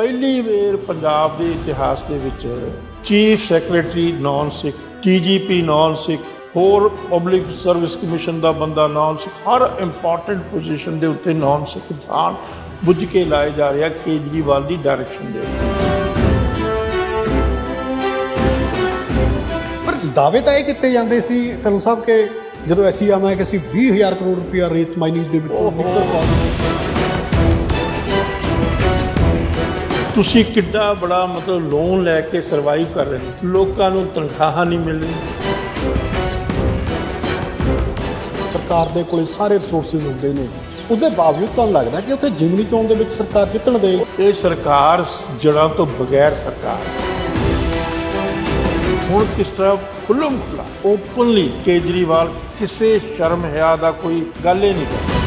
ਪਹਿਲੀ ਵਾਰ ਪੰਜਾਬ ਦੇ ਇਤਿਹਾਸ ਦੇ ਵਿੱਚ chief secretary non Sikh DGP non Sikh ਹੋਰ ਪਬਲਿਕ ਸਰਵਿਸ ਕਮਿਸ਼ਨ ਦਾ ਬੰਦਾ ਨਾਨ ਸਿੱਖ ਹਰ ਇੰਪੋਰਟੈਂਟ ਪੋਜੀਸ਼ਨ ਦੇ ਉੱਤੇ ਨਾਨ ਸਿੱਖ ਜਾਣ ਬੁੱਝ ਕੇ ਲਾਏ ਜਾ ਰਿਹਾ ਕੇਜਰੀਵਾਲ ਦੀ ਡਾਇਰੈਕਸ਼ਨ ਦੇ ਪਰ ਦਾਅਵੇ ਤਾਂ ਇਹ ਕੀਤੇ ਜਾਂਦੇ ਸੀ ਤਨੂ ਸਾਹਿਬ ਕਿ ਜਦੋਂ ਅਸੀਂ ਆਵਾਂ ਕਿ ਅਸੀਂ 20000 ਕਰੋੜ ਰੁਪਇਆ ਰੇਤ ਮਾਈਨਿੰਗ ਦੇ ਵਿੱਚੋਂ। ਨਿਕਲ ਪਾਵਾਂਗੇ ਤੁਸੀਂ ਕਿੱਡਾ ਬੜਾ ਮਤਲਬ ਲੋਨ ਲੈ ਕੇ ਸਰਵਾਈਵ ਕਰ ਰਹੇ ਹੋ। ਲੋਕਾਂ ਨੂੰ ਤਨਖਾਹਾਂ ਨਹੀਂ ਮਿਲ ਰਹੀਆਂ। ਸਰਕਾਰ ਦੇ ਕੋਲੇ ਸਾਰੇ ਰਿਸੋਰਸਸ ਹੁੰਦੇ ਨੇ। ਉਹਦੇ ਬਾਵਜੂਦ ਤੁਹਾਨੂੰ ਲੱਗਦਾ ਕਿ ਉੱਥੇ ਜਿਮਨੀ ਚੋਣ ਦੇ ਵਿੱਚ ਸਰਕਾਰ ਜਿੱਤਣ ਦੇ ਇਹ ਸਰਕਾਰ ਜੜਾਂ ਤੋਂ ਬਗੈਰ ਸਰਕਾਰ। ਹੁਣ ਕਿਸ ਤਰ੍ਹਾਂ ਖੁੱਲਮ ਖੁੱਲਾ ਓਪਨਲੀ ਕੇਜਰੀਵਾਲ ਕਿਸੇ ਸ਼ਰਮ ਹਿਆ ਦਾ ਕੋਈ ਗੱਲ ਹੀ ਨਹੀਂ ਕਰਦਾ।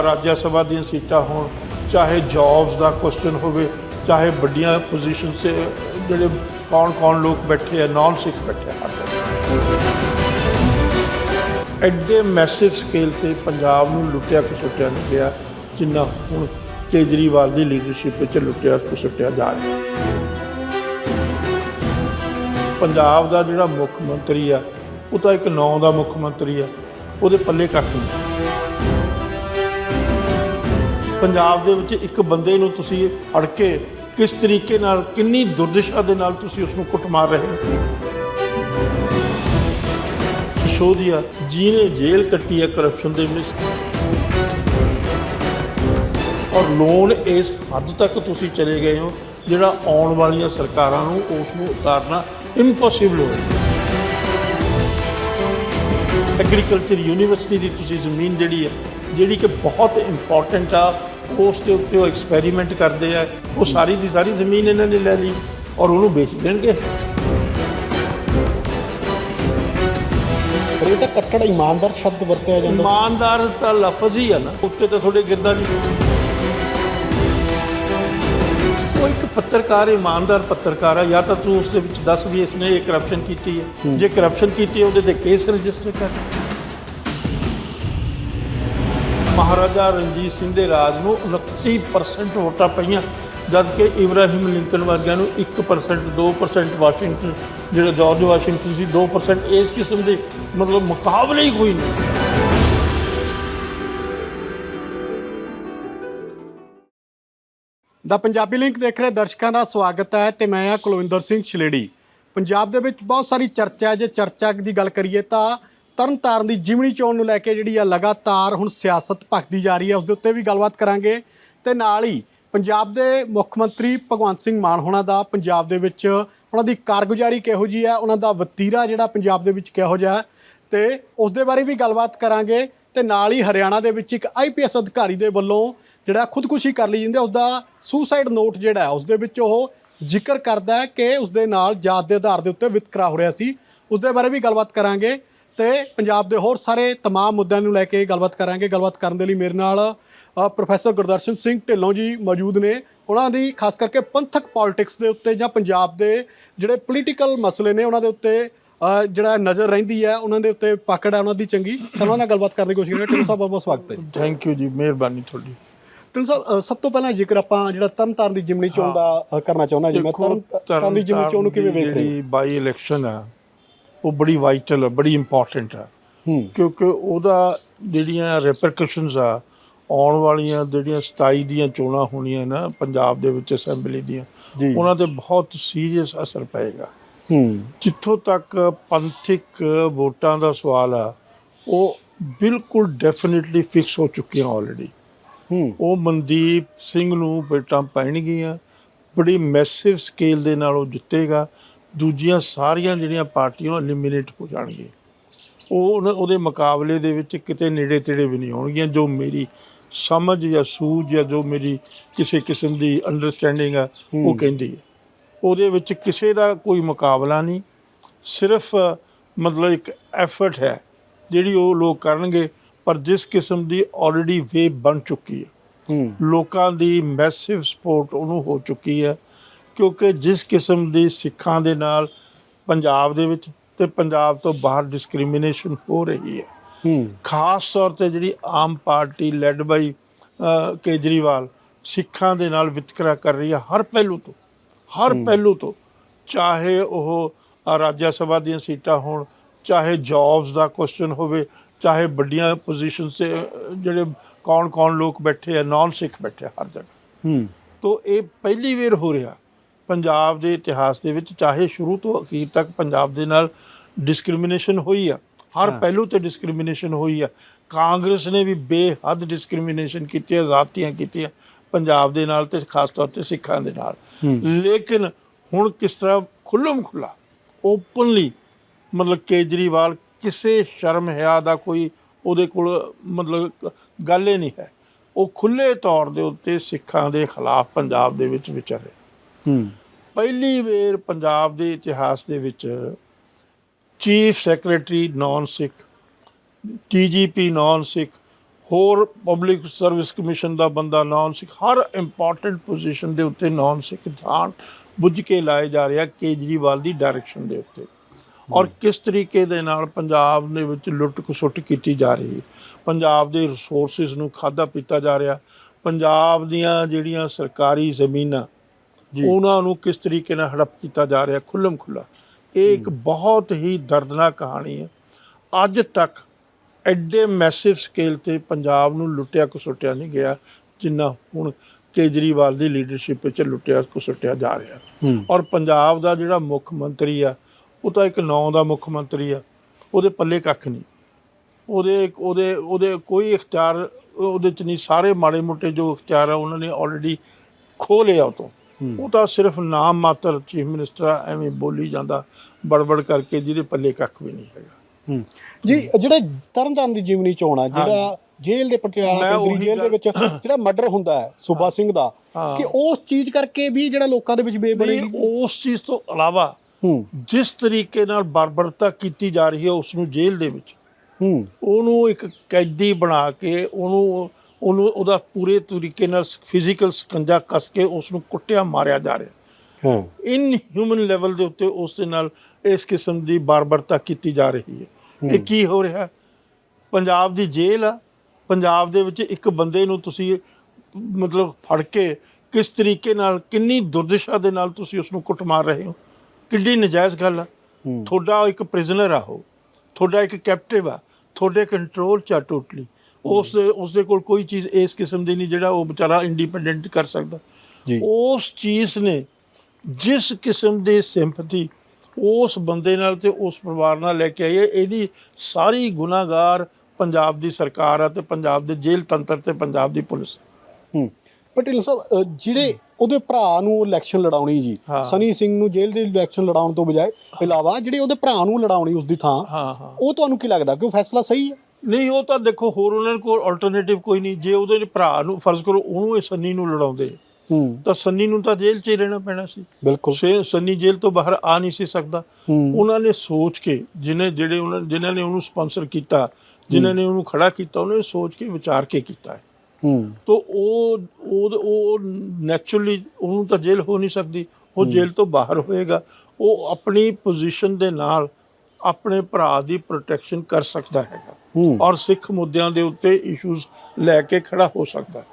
ਰਾਜ ਸਭਾ ਦੀਆਂ ਸੀਟਾਂ ਹੋਣ, ਚਾਹੇ ਜੌਬਸ ਦਾ ਕੁਐਸਚਨ ਹੋਵੇ, ਚਾਹੇ ਵੱਡੀਆਂ ਪੋਜੀਸ਼ਨ ਸੇ ਜਿਹੜੇ ਕੌਣ ਕੌਣ ਲੋਕ ਬੈਠੇ ਆ ਨਾਨ ਸਿੱਖ ਬੈਠੇ ਆ ਐਡੇ ਮੈਸਿਵ ਸਕੇਲ ਤੇ ਪੰਜਾਬ ਨੂੰ ਲੁੱਟਿਆ ਖਸੁੱਟਿਆ ਨਹੀਂ ਗਿਆ, ਜਿੰਨਾ ਹੁਣ ਕੇਜਰੀਵਾਲ ਦੀ ਲੀਡਰਸ਼ਿਪ ਵਿੱਚ ਲੁੱਟਿਆ ਖਸੁੱਟਿਆ ਜਾ ਰਿਹਾ। ਪੰਜਾਬ ਦਾ ਜਿਹੜਾ ਮੁੱਖ ਮੰਤਰੀ ਆ, ਉਹ ਤਾਂ ਇੱਕ ਨੌ ਦਾ ਮੁੱਖ ਮੰਤਰੀ ਆ, ਉਹਦੇ ਪੱਲੇ ਕੱਖ ਨਹੀਂ। ਪੰਜਾਬ ਦੇ ਵਿੱਚ ਇੱਕ ਬੰਦੇ ਨੂੰ ਤੁਸੀਂ ਫੜ ਕੇ ਕਿਸ ਤਰੀਕੇ ਨਾਲ, ਕਿੰਨੀ ਦੁਰਦਸ਼ਾ ਦੇ ਨਾਲ ਤੁਸੀਂ ਉਸ ਨੂੰ ਕੁੱਟ ਮਾਰ ਰਹੇ ਹੋ? ਸ਼ੋਧਿਆ ਜਿਹਨੇ ਜੇਲ੍ਹ ਕੱਟੀ ਹੈ ਕਰਪਸ਼ਨ ਦੇ ਵਿੱਚ। ਔਰ ਲੋਨ ਇਸ ਹੱਦ ਤੱਕ ਤੁਸੀਂ ਚਲੇ ਗਏ ਹੋ, ਜਿਹੜਾ ਆਉਣ ਵਾਲੀਆਂ ਸਰਕਾਰਾਂ ਨੂੰ ਉਸ ਨੂੰ ਉਤਾਰਨਾ ਇੰਪੋਸੀਬਲ ਹੋ ਐਗਰੀਕਲਚਰ ਯੂਨੀਵਰਸਿਟੀ ਦੀ ਤੁਸੀਂ ਜ਼ਮੀਨ ਜਿਹੜੀ ਹੈ ਜਿਹੜੀ ਕਿ ਬਹੁਤ ਇੰਪੋਰਟੈਂਟ ਆ ਉਸ ਦੇ ਉੱਤੇ ਉਹ ਐਕਸਪੈਰੀਮੈਂਟ ਕਰਦੇ ਆ ਉਹ ਸਾਰੀ ਦੀ ਸਾਰੀ ਜ਼ਮੀਨ ਇਹਨਾਂ ਨੇ ਲੈ ਲਈ ਔਰ ਉਹਨੂੰ ਵੇਚ ਦੇਣਗੇ। ਪਰ ਇਹ ਤਾਂ ਕੱਟੜ ਇਮਾਨਦਾਰ ਸ਼ਬਦ ਵਰਤਿਆ ਜਾਂਦਾ। ਇਮਾਨਦਾਰ ਤਾਂ ਲਫ਼ਜ਼ ਹੀ ਆ ਨਾ ਉੱਤੇ ਤਾਂ ਤੁਹਾਡੇ ਗਿਰਦਾ ਨਹੀਂ ਉਹ ਇੱਕ ਪੱਤਰਕਾਰ ਇਮਾਨਦਾਰ ਪੱਤਰਕਾਰ ਆ ਜਾਂ ਤਾਂ ਤੂੰ ਉਸ ਦੇ ਵਿੱਚ ਦੱਸ ਵੀ ਇਸਨੇ ਇਹ ਕਰਪਸ਼ਨ ਕੀਤੀ ਹੈ। ਜੇ ਕਰਪਸ਼ਨ ਕੀਤੀ ਹੈ ਉਹਦੇ ਤੇ ਕੇਸ ਰਜਿਸਟਰ ਕਰ। ਮਹਾਰਾਜਾ ਰਣਜੀਤ ਸਿੰਘ ਦੇ ਰਾਜ ਨੂੰ 29% ਵੋਟਾਂ ਪਈਆਂ, ਜਦਕਿ ਇਬਰਾਹਿਮ ਲਿੰਕਨ ਵਰਗਿਆਂ ਨੂੰ 1% 2% ਵਾਸ਼ਿੰਗਟਨ, ਜਿਹੜਾ ਜਾਰਜ ਵਾਸ਼ਿੰਗਟਨ ਸੀ 2% ਇਸ ਕਿਸਮ ਦੇ ਮਤਲਬ ਮੁਕਾਬਲੇ ਹੀ ਕੋਈ ਨਹੀਂ। ਦਾ ਪੰਜਾਬੀ ਲਿੰਕ ਦੇਖ ਰਹੇ ਦਰਸ਼ਕਾਂ ਦਾ ਸਵਾਗਤ ਹੈ ਤੇ ਮੈਂ ਆ ਕੁਲਵਿੰਦਰ ਸਿੰਘ ਛਲੇੜੀ। ਪੰਜਾਬ ਦੇ ਵਿੱਚ ਬਹੁਤ ਸਾਰੀ ਚਰਚਾ ਹੈ, ਜੇ ਚਰਚਾ ਦੀ ਗੱਲ ਕਰੀਏ ਤਾਂ ਤਰਨਤਾਰਨ ਦੀ ਜਿਮਣੀ ਚੋਣ ਨੂੰ ਲੈ ਕੇ ਜਿਹੜੀ ਆ ਲਗਾਤਾਰ ਹੁਣ ਸਿਆਸਤ ਭਖਦੀ ਜਾ ਰਹੀ ਹੈ, ਉਸ ਦੇ ਉੱਤੇ ਵੀ ਗੱਲਬਾਤ ਕਰਾਂਗੇ। ਤੇ ਨਾਲ ਹੀ ਪੰਜਾਬ ਦੇ ਮੁੱਖ ਮੰਤਰੀ ਭਗਵੰਤ ਸਿੰਘ ਮਾਨ ਹੋਣਾ ਦਾ ਪੰਜਾਬ ਦੇ ਵਿੱਚ ਉਹਨਾਂ ਦੀ ਕਾਰਗੁਜ਼ਾਰੀ ਕਿਹੋ ਜੀ ਹੈ, ਉਹਨਾਂ ਦਾ ਵਤੀਰਾ ਜਿਹੜਾ ਪੰਜਾਬ ਦੇ ਵਿੱਚ ਕਿਹੋ ਜਿਹਾ ਹੈ, ਤੇ ਉਸ ਦੇ ਬਾਰੇ ਵੀ ਗੱਲਬਾਤ ਕਰਾਂਗੇ। ਤੇ ਨਾਲ ਹੀ ਹਰਿਆਣਾ ਦੇ ਵਿੱਚ ਇੱਕ ਆਈਪੀਐਸ ਅਧਿਕਾਰੀ ਦੇ ਵੱਲੋਂ ਜਿਹੜਾ ਖੁਦਕੁਸ਼ੀ ਕਰ ਲਈ ਜਾਂਦੀ ਹੈ ਉਸ ਦਾ ਸੁਸਾਈਡ ਨੋਟ ਜਿਹੜਾ ਹੈ, ਉਸ ਦੇ ਵਿੱਚ ਉਹ ਜ਼ਿਕਰ ਕਰਦਾ ਹੈ ਕਿ ਉਸ ਦੇ ਨਾਲ ਜਾਤ ਦੇ ਆਧਾਰ ਦੇ ਉੱਤੇ ਵਿਤਕਰਾ ਹੋ ਰਿਹਾ ਸੀ। ਉਸ ਦੇ ਬਾਰੇ ਵੀ ਗੱਲਬਾਤ ਕਰਾਂਗੇ। ਤੇ ਪੰਜਾਬ ਦੇ ਹੋਰ ਸਾਰੇ तमाम ਮੁੱਦਿਆਂ ਨੂੰ ਲੈ ਕੇ ਗੱਲਬਾਤ ਕਰਾਂਗੇ ਗੱਲਬਾਤ ਕਰਨ ਦੇ ਲਈ ਮੇਰੇ ਨਾਲ ਅ, ਪ੍ਰੋਫੈਸਰ ਗੁਰਦਰਸ਼ਨ ਸਿੰਘ ਢਿੱਲੋਂ ਜੀ ਮੌਜੂਦ ਨੇ ਉਹਨਾਂ ਦੀ ਖਾਸ ਕਰਕੇ ਪੰਥਕ ਪੋਲਿਟਿਕਸ ਦੇ ਉੱਤੇ ਜਾਂ ਪੰਜਾਬ ਦੇ ਜਿਹੜੇ ਪੋਲੀਟੀਕਲ ਮਸਲੇ ਨੇ ਉਹਨਾਂ ਦੇ ਉੱਤੇ ਅ, ਜਿਹੜਾ ਨਜ਼ਰ ਰਹਿੰਦੀ ਹੈ ਉਹਨਾਂ ਦੇ ਉੱਤੇ ਪਕੜ ਹੈ ਉਹਨਾਂ ਦੀ ਚੰਗੀ ਤਾਂ ਉਹਨਾਂ ਨਾਲ ਗੱਲਬਾਤ ਕਰਨ ਦੀ ਕੋਸ਼ਿਸ਼ ਕਰਾਂਗੇ ਢਿੱਲੋਂ ਸਾਹਿਬ ਬਹੁਤ ਬਹੁਤ ਸਵਾਗਤ ਹੈ ਜੀ ਥੈਂਕ ਯੂ ਜੀ ਮਿਹਰਬਾਨੀ ਤੁਹਾਡੀ ਢਿੱਲੋਂ ਸਾਹਿਬ ਅ, ਸਭ ਤੋਂ ਪਹਿਲਾਂ ਜ਼ਿਕਰ ਆਪਾਂ ਜਿਹੜਾ ਤਰਨਤਾਰਨ ਦੀ ਜਿਮਨੀ ਚੋਣ ਦਾ ਅ, ਕਰਨਾ ਚਾਹੁੰਦਾ ਜੀ ਮੈਂ ਤਰਨ ਤਾਰਨ ਦੀ ਜਿਮਨੀ ਚੋਣ ਨੂੰ ਕਿਵੇਂ ਵੇਖ ਰਹੇ ਜਿਹੜੀ ਬਾਈ ਇਲੈਕਸ਼ਨ ਆ ਉਹ ਬੜੀ ਵਾਈਟਲ ਆ ਬੜੀ ਇੰਪੋਰਟੈਂਟ ਹੂੰ। ਕਿਉਂਕਿ ਉਹਦਾ ਜਿਹੜੀਆਂ ਰੈਪਰਕਸ਼ਨਸ ਆ ਆਉਣ ਵਾਲੀਆਂ ਜਿਹੜੀਆਂ 27 ਦੀਆਂ ਚੋਣਾਂ ਹੋਣੀਆਂ ਨਾ ਪੰਜਾਬ ਦੇ ਵਿੱਚ ਅਸੈਂਬਲੀ ਦੀਆਂ ਉਹਨਾਂ ਤੇ ਬਹੁਤ ਸੀਰੀਅਸ ਅਸਰ ਪਏਗਾ। ਹੂੰ। ਜਿੱਥੋਂ ਤੱਕ ਪੰਥਿਕ ਵੋਟਾਂ ਦਾ ਸਵਾਲ ਆ ਉਹ ਬਿਲਕੁਲ ਡੈਫੀਨਿਟਲੀ ਫਿਕਸ ਹੋ ਚੁੱਕੀਆਂ ਆਲਰੇਡੀ ਹੂੰ। ਉਹ ਮਨਦੀਪ ਸਿੰਘ ਨੂੰ ਵੋਟਾਂ ਪੈਣਗੀਆਂ ਬੜੀ ਮੈਸਿਵ ਸਕੇਲ ਦੇ ਨਾਲ ਉਹ ਜਿੱਤੇਗਾ। ਦੂਜੀਆਂ ਸਾਰੀਆਂ ਜਿਹੜੀਆਂ ਪਾਰਟੀਆਂ ਐਲੀਮੀਨੇਟ ਹੋ ਜਾਣਗੀਆਂ। ਉਹ ਉਹਦੇ ਮੁਕਾਬਲੇ ਦੇ ਵਿੱਚ ਕਿਤੇ ਨੇੜੇ ਤੇੜੇ ਵੀ ਨਹੀਂ ਹੋਣਗੀਆਂ ਜੋ ਮੇਰੀ ਸਮਝ ਜਾਂ ਸੂਝ ਜਾਂ ਜੋ ਮੇਰੀ ਕਿਸੇ ਕਿਸਮ ਦੀ ਅੰਡਰਸਟੈਂਡਿੰਗ ਆ ਉਹ। ਕਹਿੰਦੀ ਹੈ। ਉਹਦੇ ਵਿੱਚ ਕਿਸੇ ਦਾ ਕੋਈ ਮੁਕਾਬਲਾ ਨਹੀਂ ਸਿਰਫ ਮਤਲਬ ਇੱਕ ਐਫਰਟ ਹੈ ਜਿਹੜੀ ਉਹ ਲੋਕ ਕਰਨਗੇ ਪਰ ਜਿਸ ਕਿਸਮ ਦੀ ਆਲਰੇਡੀ ਵੇਵ ਬਣ ਚੁੱਕੀ ਹੂੰ। ਲੋਕਾਂ ਦੀ ਮੈਸਿਵ ਸਪੋਰਟ ਉਹਨੂੰ ਹੋ ਚੁੱਕੀ ਹੈ ਕਿਉਂਕਿ ਜਿਸ ਕਿਸਮ ਦੀ ਸਿੱਖਾਂ ਦੇ ਨਾਲ ਪੰਜਾਬ ਦੇ ਵਿੱਚ ਤੇ ਪੰਜਾਬ ਤੋਂ ਬਾਹਰ ਡਿਸਕ੍ਰਿਮੀਨੇਸ਼ਨ ਹੋ ਰਹੀ ਹੈ। ਹੂੰ। ਖਾਸ ਤੌਰ ਤੇ ਜਿਹੜੀ Aam party led by Kejriwal ਸਿੱਖਾਂ ਦੇ ਨਾਲ ਵਿਤਕਰਾ ਕਰ ਰਹੀ ਹੈ ਹਰ ਪਹਿਲੂ ਤੋਂ ਹਰ ਪਹਿਲੂ ਤੋਂ। ਚਾਹੇ ਉਹ ਰਾਜ ਸਭਾ ਦੀਆਂ ਸੀਟਾਂ ਹੋਣ ਚਾਹੇ ਜੌਬਸ ਦਾ ਕੁਐਸਚਨ ਹੋਵੇ ਚਾਹੇ ਵੱਡੀਆਂ ਪੋਜੀਸ਼ਨਸ ਤੇ ਜਿਹੜੇ ਕੌਣ-ਕੌਣ ਲੋਕ ਬੈਠੇ ਆ ਨਾਨ ਸਿੱਖ ਬੈਠੇ ਆ ਹਰ ਜਗ੍ਹਾ। ਹੂੰ। ਤੋ ਇਹ ਪਹਿਲੀ ਵਾਰ ਹੋ ਰਿਹਾ। ਪੰਜਾਬ ਦੇ ਇਤਿਹਾਸ ਦੇ ਵਿੱਚ ਚਾਹੇ ਸ਼ੁਰੂ ਤੋਂ ਅਖੀਰ ਤੱਕ ਪੰਜਾਬ ਦੇ ਨਾਲ ਡਿਸਕ੍ਰਿਮੀਨੇਸ਼ਨ ਹੋਈ ਆ ਹਰ। ਪਹਿਲੂ ਤੇ ਡਿਸਕ੍ਰਿਮੀਨੇਸ਼ਨ ਹੋਈ ਆ। ਕਾਂਗਰਸ ਨੇ ਵੀ ਬੇਹੱਦ ਡਿਸਕ੍ਰਿਮੀਨੇਸ਼ਨ ਕੀਤੀ ਹੈ ਜ਼ਾਤੀਆਂ ਕੀਤੀਆਂ ਪੰਜਾਬ ਦੇ ਨਾਲ ਤੇ ਖਾਸ ਤੌਰ ਤੇ ਸਿੱਖਾਂ ਦੇ ਨਾਲ। ਲੇਕਿਨ ਹੁਣ ਕਿਸ ਤਰ੍ਹਾਂ ਖੁੱਲਮ ਖੁੱਲਾ ਓਪਨਲੀ ਮਤਲਬ ਕੇਜਰੀਵਾਲ ਕਿਸੇ ਸ਼ਰਮ ਹਿਆ ਦਾ ਕੋਈ ਉਹਦੇ ਕੋਲ ਮਤਲਬ ਗੱਲ ਹੀ ਨਹੀਂ ਹੈ। ਉਹ ਖੁੱਲੇ ਤੌਰ ਦੇ ਉੱਤੇ ਸਿੱਖਾਂ ਦੇ ਖਿਲਾਫ ਪੰਜਾਬ ਦੇ ਵਿੱਚ ਵਿਚਰ ਰਿਹਾ। ਹੂੰ। ਪਹਿਲੀ ਵਾਰ ਪੰਜਾਬ ਦੇ ਇਤਿਹਾਸ ਦੇ ਵਿੱਚ chief secretary non Sikh DGP non Sikh ਹੋਰ ਪਬਲਿਕ ਸਰਵਿਸ ਕਮਿਸ਼ਨ ਦਾ ਬੰਦਾ ਨਾਨ ਸਿੱਖ ਹਰ ਇੰਪੋਰਟੈਂਟ ਪੋਜੀਸ਼ਨ ਦੇ ਉੱਤੇ ਨਾਨ ਸਿੱਖ ਜਾਣ ਬੁੱਝ ਕੇ ਲਾਏ ਜਾ ਰਿਹਾ ਕੇਜਰੀਵਾਲ ਦੀ ਡਾਇਰੈਕਸ਼ਨ ਦੇ ਉੱਤੇ। ਔਰ ਕਿਸ ਤਰੀਕੇ ਦੇ ਨਾਲ ਪੰਜਾਬ ਦੇ ਵਿੱਚ ਲੁੱਟ ਖਸੁੱਟ ਕੀਤੀ ਜਾ ਰਹੀ ਹੈ? ਪੰਜਾਬ ਦੇ ਰਿਸੋਰਸਿਸ ਨੂੰ ਖਾਦਾ ਪੀਤਾ ਜਾ ਰਿਹਾ। ਪੰਜਾਬ ਦੀਆਂ ਜਿਹੜੀਆਂ ਸਰਕਾਰੀ ਜ਼ਮੀਨਾਂ ਉਹਨਾਂ ਨੂੰ ਕਿਸ ਤਰੀਕੇ ਨਾਲ ਹੜਪ ਕੀਤਾ ਜਾ ਰਿਹਾ ਖੁੱਲਮ ਖੁੱਲਾ ਇਹ ਇੱਕ ਬਹੁਤ ਹੀ ਦਰਦਨਾਕ ਕਹਾਣੀ ਹੈ। ਅੱਜ ਤੱਕ ਐਡੇ ਮੈਸਿਵ ਸਕੇਲ ਤੇ ਪੰਜਾਬ ਨੂੰ ਲੁੱਟਿਆ ਕੁਸੁੱਟਿਆ ਨਹੀਂ ਗਿਆ ਜਿੰਨਾ ਹੁਣ ਕੇਜਰੀਵਾਲ ਦੀ ਲੀਡਰਸ਼ਿਪ ਵਿੱਚ ਲੁੱਟਿਆ ਕੁਸੁੱਟਿਆ ਜਾ ਰਿਹਾ। ਔਰ ਪੰਜਾਬ ਦਾ ਜਿਹੜਾ ਮੁੱਖ ਮੰਤਰੀ ਆ ਉਹ ਤਾਂ ਇੱਕ ਨਾਂ ਦਾ ਮੁੱਖ ਮੰਤਰੀ ਆ ਉਹਦੇ ਪੱਲੇ ਕੱਖ ਨਹੀਂ। ਉਹਦੇ ਉਹਦੇ ਉਹਦੇ ਕੋਈ ਇਖਤਿਆਰ ਉਹਦੇ ਚ ਨਹੀਂ ਸਾਰੇ ਮਾੜੇ ਮੋਟੇ ਜੋ ਇਖਤਿਆਰ ਆ ਉਹਨਾਂ ਨੇ ਆਲਰੇਡੀ ਖੋ ਲਿਆ ਉਹ ਤੋਂ। ਉਹ ਤਾਂ ਸਿਰਫ ਨਾਮ ਮਾਤਰ ਚੀਫ ਮਿਨਿਸਟਰ ਐਵੇਂ ਬੋਲੀ ਜਾਂਦਾ ਬੜਬੜ ਕਰਕੇ ਜਿਹਦੇ ਪੱਲੇ ਕੱਖ ਵੀ ਨਹੀਂ ਹੈਗਾ। ਜੀ ਜਿਹੜੇ ਤਰਨਤਾਰਨ ਦੀ ਜੀਵਨੀ ਚੋਣ ਆ ਜਿਹੜਾ ਜੇਲ੍ਹ ਦੇ ਪਟਿਆਲਾ ਕੇਂਦਰੀ ਜੇਲ੍ਹ ਦੇ ਵਿੱਚ ਜਿਹੜਾ ਮਰਡਰ ਹੁੰਦਾ ਹੈ ਸੂਬਾ ਸਿੰਘ ਦਾ। ਕਿ ਉਸ ਚੀਜ਼ ਕਰਕੇ ਵੀ ਜਿਹੜਾ ਲੋਕਾਂ ਦੇ ਵਿੱਚ ਨਹੀਂ ਉਸ ਚੀਜ਼ ਤੋਂ ਇਲਾਵਾ ਜਿਸ ਤਰੀਕੇ ਨਾਲ ਬਰਬਰਤਾ ਕੀਤੀ ਜਾ ਰਹੀ ਹੈ ਉਸ ਨੂੰ ਜੇਲ੍ਹ ਦੇ ਵਿੱਚ ਹੂੰ। ਉਹਨੂੰ ਇੱਕ ਕੈਦੀ ਬਣਾ ਕੇ ਉਹਨੂੰ ਉਹਨੂੰ ਉਹਦਾ ਪੂਰੇ ਤਰੀਕੇ ਨਾਲ ਫਿਜ਼ੀਕਲ ਸਕੰਜਾ ਕੱਸ ਕੇ ਉਸ ਨੂੰ ਕੁੱਟਿਆ ਮਾਰਿਆ ਜਾ ਰਿਹਾ। ਹਾਂ। ਇਨ ਹਿਊਮਨ ਲੈਵਲ ਦੇ ਉੱਤੇ ਉਸ ਦੇ ਨਾਲ ਇਸ ਕਿਸਮ ਦੀ ਬਾਰਬਰਤਾ ਕੀਤੀ ਜਾ ਰਹੀ ਹੈ। ਇਹ ਹੂੰ। ਕੀ ਹੋ ਰਿਹਾ? ਪੰਜਾਬ ਦੀ ਜੇਲ੍ਹ ਆ। ਪੰਜਾਬ ਦੇ ਵਿੱਚ ਇੱਕ ਬੰਦੇ ਨੂੰ ਤੁਸੀਂ ਮਤਲਬ ਫੜ ਕੇ ਕਿਸ ਤਰੀਕੇ ਨਾਲ ਕਿੰਨੀ ਦੁਰਦਸ਼ਾ ਦੇ ਨਾਲ ਤੁਸੀਂ ਉਸ ਨੂੰ ਕੁੱਟ ਮਾਰ ਰਹੇ ਹੋ? ਕਿੱਡੀ ਨਜਾਇਜ਼ ਗੱਲ ਆ। ਹੂੰ। ਤੁਹਾਡਾ ਇੱਕ ਪ੍ਰਿਜ਼ਨਰ ਆ ਉਹ। ਤੁਹਾਡਾ ਇੱਕ ਕੈਪਟਿਵ ਆ। ਤੁਹਾਡੇ ਕੰਟਰੋਲ ਚ ਆ ਟੋਟਲੀ ਉਸ ਦੇ ਉਸ ਦੇ ਕੋਲ ਕੋਈ ਚੀਜ਼ ਇਸ ਕਿਸਮ ਦੀ ਨਹੀਂ ਜਿਹੜਾ ਉਹ ਵਿਚਾਰਾ ਇੰਡੀਪੈਂਡੈਂਟ ਕਰ ਸਕਦਾ। ਜੀ। ਉਸ ਚੀਜ਼ ਨੇ ਜਿਸ ਕਿਸਮ ਦੀ ਸਿੰਪਥੀ ਉਸ ਬੰਦੇ ਨਾਲ ਤੇ ਉਸ ਪਰਿਵਾਰ ਨਾਲ ਲੈ ਕੇ ਆਈ ਹੈ ਇਹਦੀ ਸਾਰੀ ਗੁਨਾਹਗਾਰ ਪੰਜਾਬ ਦੀ ਸਰਕਾਰ ਆ ਤੇ ਪੰਜਾਬ ਦੇ ਜੇਲ੍ਹ ਤੰਤਰ ਤੇ ਪੰਜਾਬ ਦੀ ਪੁਲਿਸ ਹੂੰ। ਪਟੇਲ ਸਾਹਿਬ ਜਿਹੜੇ ਉਹਦੇ ਭਰਾ ਨੂੰ ਇਲੈਕਸ਼ਨ ਲੜਾਉਣੀ ਜੀ। ਸਨੀ ਸਿੰਘ ਨੂੰ ਜੇਲ੍ਹ ਦੀ ਇਲੈਕਸ਼ਨ ਲੜਾਉਣ ਤੋਂ ਬਜਾਏ ਇਲਾਵਾ ਜਿਹੜੇ ਉਹਦੇ ਭਰਾ ਨੂੰ ਲੜਾਉਣੀ ਉਸ ਦੀ ਥਾਂ ਉਹ ਤੁਹਾਨੂੰ ਕੀ ਲੱਗਦਾ? ਕਿ ਉਹ ਫੈਸਲਾ ਸਹੀ ਹੈ? ਨਹੀਂ ਉਹ ਤਾਂ ਦੇਖੋ ਹੋਰ ਉਹਨਾਂ ਕੋਲ ਆਲਟਰਨੇਟਿਵ ਕੋਈ ਨਹੀਂ। ਜੇ ਉਹਦੇ ਭਰਾ ਨੂੰ ਫਰਜ਼ ਕਰੋ ਉਹਨੂੰ ਇਹ ਸੰਨੀ ਨੂੰ ਲੜਾਉਂਦੇ। ਹੂੰ। ਤਾਂ ਸੰਨੀ ਨੂੰ ਤਾਂ ਜੇਲ੍ਹ 'ਚ ਹੀ ਰਹਿਣਾ ਪੈਣਾ ਸੀ। ਬਿਲਕੁਲ। ਸੇ ਸੰਨੀ ਜੇਲ੍ਹ ਤੋਂ ਬਾਹਰ ਆ ਨਹੀਂ ਸੀ ਸਕਦਾ। ਉਹਨਾਂ ਨੇ ਸੋਚ ਕੇ ਜਿਹਨੇ ਜਿਹੜੇ ਉਹਨਾਂ ਜਿਨ੍ਹਾਂ ਨੇ ਉਹਨੂੰ ਸਪਾਂਸਰ ਕੀਤਾ ਜਿਨ੍ਹਾਂ ਨੇ ਉਹਨੂੰ ਖੜਾ ਕੀਤਾ ਉਹਨਾਂ ਨੇ ਸੋਚ ਕੇ ਵਿਚਾਰ ਕੇ ਕੀਤਾ। ਹੈ। ਹੂੰ ਤੋ ਉਹ ਉਹ ਉਹ ਨੈਚੁਰਲੀ ਉਹਨੂੰ ਤਾਂ ਜੇਲ੍ਹ ਹੋ ਨਹੀਂ ਸਕਦੀ। ਉਹ ਜੇਲ੍ਹ ਤੋਂ ਬਾਹਰ ਹੋਏਗਾ। ਉਹ ਆਪਣੀ ਪੋਜੀਸ਼ਨ ਦੇ ਨਾਲ ਆਪਣੇ ਭਰਾ ਦੀ ਪ੍ਰੋਟੈਕਸ਼ਨ ਕਰ ਸਕਦਾ ਹੈਗਾ। ਔਰ ਸਿੱਖ ਮੁੱਦਿਆਂ ਦੇ ਉੱਤੇ ਇਸ਼ੂਜ਼ ਲੈ ਕੇ ਖੜਾ ਹੋ ਸਕਦਾ ਹੈ।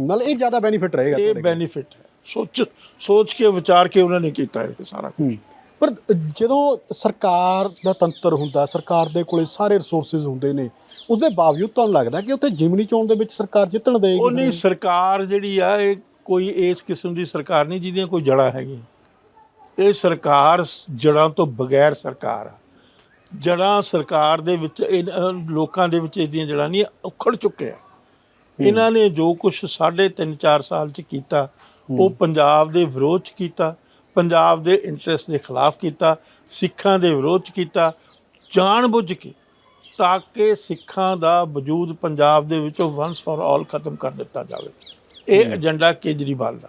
ਨਾਲ ਇਹ ਜ਼ਿਆਦਾ ਬੈਨੀਫਿਟ ਰਹੇਗਾ ਇਹ। ਬੈਨੀਫਿਟ ਹੈ। ਸੋਚ ਸੋਚ ਕੇ ਵਿਚਾਰ ਕੇ ਉਹਨਾਂ ਨੇ ਕੀਤਾ ਇਹ ਸਾਰਾ ਕੁਝ ਪਰ ਜਦੋਂ ਸਰਕਾਰ ਦਾ ਤੰਤਰ ਹੁੰਦਾ ਸਰਕਾਰ ਦੇ ਕੋਲੇ ਸਾਰੇ ਰਿਸੋਰਸਸ ਹੁੰਦੇ ਨੇ ਉਸ ਦੇ ਬਾਵਜੂਦ ਤੁਹਾਨੂੰ ਲੱਗਦਾ ਕਿ ਉੱਥੇ ਜਿਮਨੀ ਚੋਣ ਦੇ ਵਿੱਚ ਸਰਕਾਰ ਜਿੱਤਣ ਦੇਗੀ ਉਹ ਨਹੀਂ? ਸਰਕਾਰ ਜਿਹੜੀ ਆ ਇਹ ਕੋਈ ਇਸ ਕਿਸਮ ਦੀ ਸਰਕਾਰ ਨਹੀਂ ਜਿਹਦੀਆਂ ਕੋਈ ਜੜਾਂ ਹੈਗੀਆਂ। ਇਹ ਸਰਕਾਰ ਜੜਾਂ ਤੋਂ ਬਗੈਰ ਸਰਕਾਰ ਆ। ਜੜਾਂ ਸਰਕਾਰ ਦੇ ਵਿੱਚ ਇਹ, ਲੋਕਾਂ ਦੇ ਵਿੱਚ ਇਹਦੀਆਂ ਜੜਾਂ ਨਹੀਂ ਉਖੜ ਚੁੱਕੇ ਆ ਇਹਨਾਂ ਨੇ ਜੋ ਕੁਝ ਸਾਢੇ ਤਿੰਨ 4 ਸਾਲ ਚ ਕੀਤਾ ਉਹ ਪੰਜਾਬ ਦੇ ਵਿਰੋਧ ਚ ਕੀਤਾ ਪੰਜਾਬ ਦੇ ਇੰਟਰਸਟ ਦੇ ਖਿਲਾਫ ਕੀਤਾ ਸਿੱਖਾਂ ਦੇ ਵਿਰੋਧ ਚ ਕੀਤਾ ਜਾਣਬੁੱਝ ਕੇ ਤਾਂ ਕਿ ਸਿੱਖਾਂ ਦਾ ਵਜੂਦ ਪੰਜਾਬ ਦੇ ਵਿੱਚੋਂ ਵਨਸ ਫॉर ਆਲ ਖਤਮ ਕਰ ਦਿੱਤਾ ਜਾਵੇ। ਇਹ ਏਜੰਡਾ ਕੇਜਰੀਵਾਲ ਦਾ।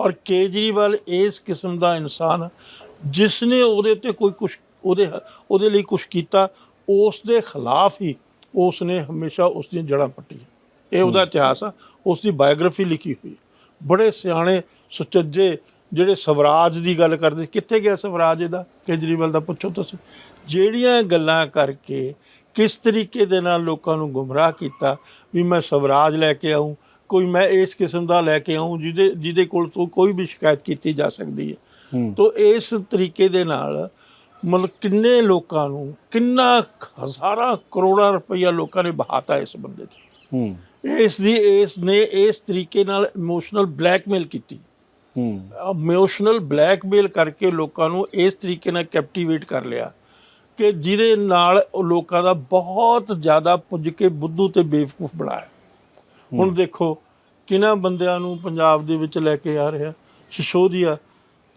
ਔਰ ਕੇਜਰੀਵਾਲ ਇਸ ਕਿਸਮ ਦਾ ਇਨਸਾਨ ਜਿਸ ਨੇ ਉਹਦੇ ਉੱਤੇ ਕੋਈ ਕੁਝ ਉਹਦੇ ਉਹਦੇ ਲਈ ਕੁਝ ਕੀਤਾ ਉਸ ਦੇ ਖਿਲਾਫ ਹੀ ਉਸ ਨੇ ਹਮੇਸ਼ਾ ਉਸ ਦੀਆਂ ਜੜ੍ਹਾਂ ਪੱਟੀਆਂ। ਇਹ ਉਹਦਾ ਇਤਿਹਾਸ ਆ ਉਸ ਦੀ ਬਾਇਓਗ੍ਰਾਫੀ ਲਿਖੀ ਹੋਈ। ਬੜੇ ਸਿਆਣੇ ਸੁਚੱਜੇ ਜਿਹੜੇ ਸਵਰਾਜ ਦੀ ਗੱਲ ਕਰਦੇ ਕਿੱਥੇ ਗਿਆ ਸਵਰਾਜ ਇਹਦਾ? ਕੇਜਰੀਵਾਲ ਦਾ ਪੁੱਛੋ ਤੁਸੀਂ। ਜਿਹੜੀਆਂ ਗੱਲਾਂ ਕਰਕੇ ਕਿਸ ਤਰੀਕੇ ਦੇ ਨਾਲ ਲੋਕਾਂ ਨੂੰ ਗੁੰਮਰਾਹ ਕੀਤਾ ਵੀ ਮੈਂ ਸਵਰਾਜ ਲੈ ਕੇ ਆਉਂ ਕੋਈ ਮੈਂ ਇਸ ਕਿਸਮ ਦਾ ਲੈ ਕੇ ਆਉਂ ਜਿਹਦੇ ਜਿਹਦੇ ਕੋਲ ਤੋਂ ਕੋਈ ਵੀ ਸ਼ਿਕਾਇਤ ਕੀਤੀ ਜਾ ਸਕਦੀ ਹੂੰ। ਤੋ ਇਸ ਤਰੀਕੇ ਦੇ ਨਾਲ ਮਤਲਬ ਕਿੰਨੇ ਲੋਕਾਂ ਨੂੰ ਕਿੰਨਾ ਹਜ਼ਾਰਾਂ ਕਰੋੜਾਂ ਰੁਪਈਆ ਲੋਕਾਂ ਨੇ ਬਹਾਤਾ ਇਸ ਬੰਦੇ ਤੇ। ਹੂੰ। ਇਸ ਦੀ ਇਸ ਨੇ ਇਸ ਤਰੀਕੇ ਨਾਲ ਇਮੋਸ਼ਨਲ ਬਲੈਕਮੇਲ ਕੀਤੀ। ਹੂੰ। ਇਮੋਸ਼ਨਲ ਬਲੈਕਮੇਲ ਕਰਕੇ ਲੋਕਾਂ ਨੂੰ ਇਸ ਤਰੀਕੇ ਨਾਲ ਕੈਪਟੀਵੇਟ ਕਰ ਲਿਆ ਕਿ ਜਿਹਦੇ ਨਾਲ ਉਹ ਲੋਕਾਂ ਦਾ ਬਹੁਤ ਜ਼ਿਆਦਾ ਪੁੱਜ ਕੇ ਬੁੱਧੂ ਤੇ ਬੇਵਕੂਫ ਬਣਾਇਆ। ਹੁਣ ਦੇਖੋ ਕਿਹਨਾਂ ਬੰਦਿਆਂ ਨੂੰ ਪੰਜਾਬ ਦੇ ਵਿੱਚ ਲੈ ਕੇ ਆ ਰਿਹਾ? ਸ਼ਿਸ਼ੋਦੀਆ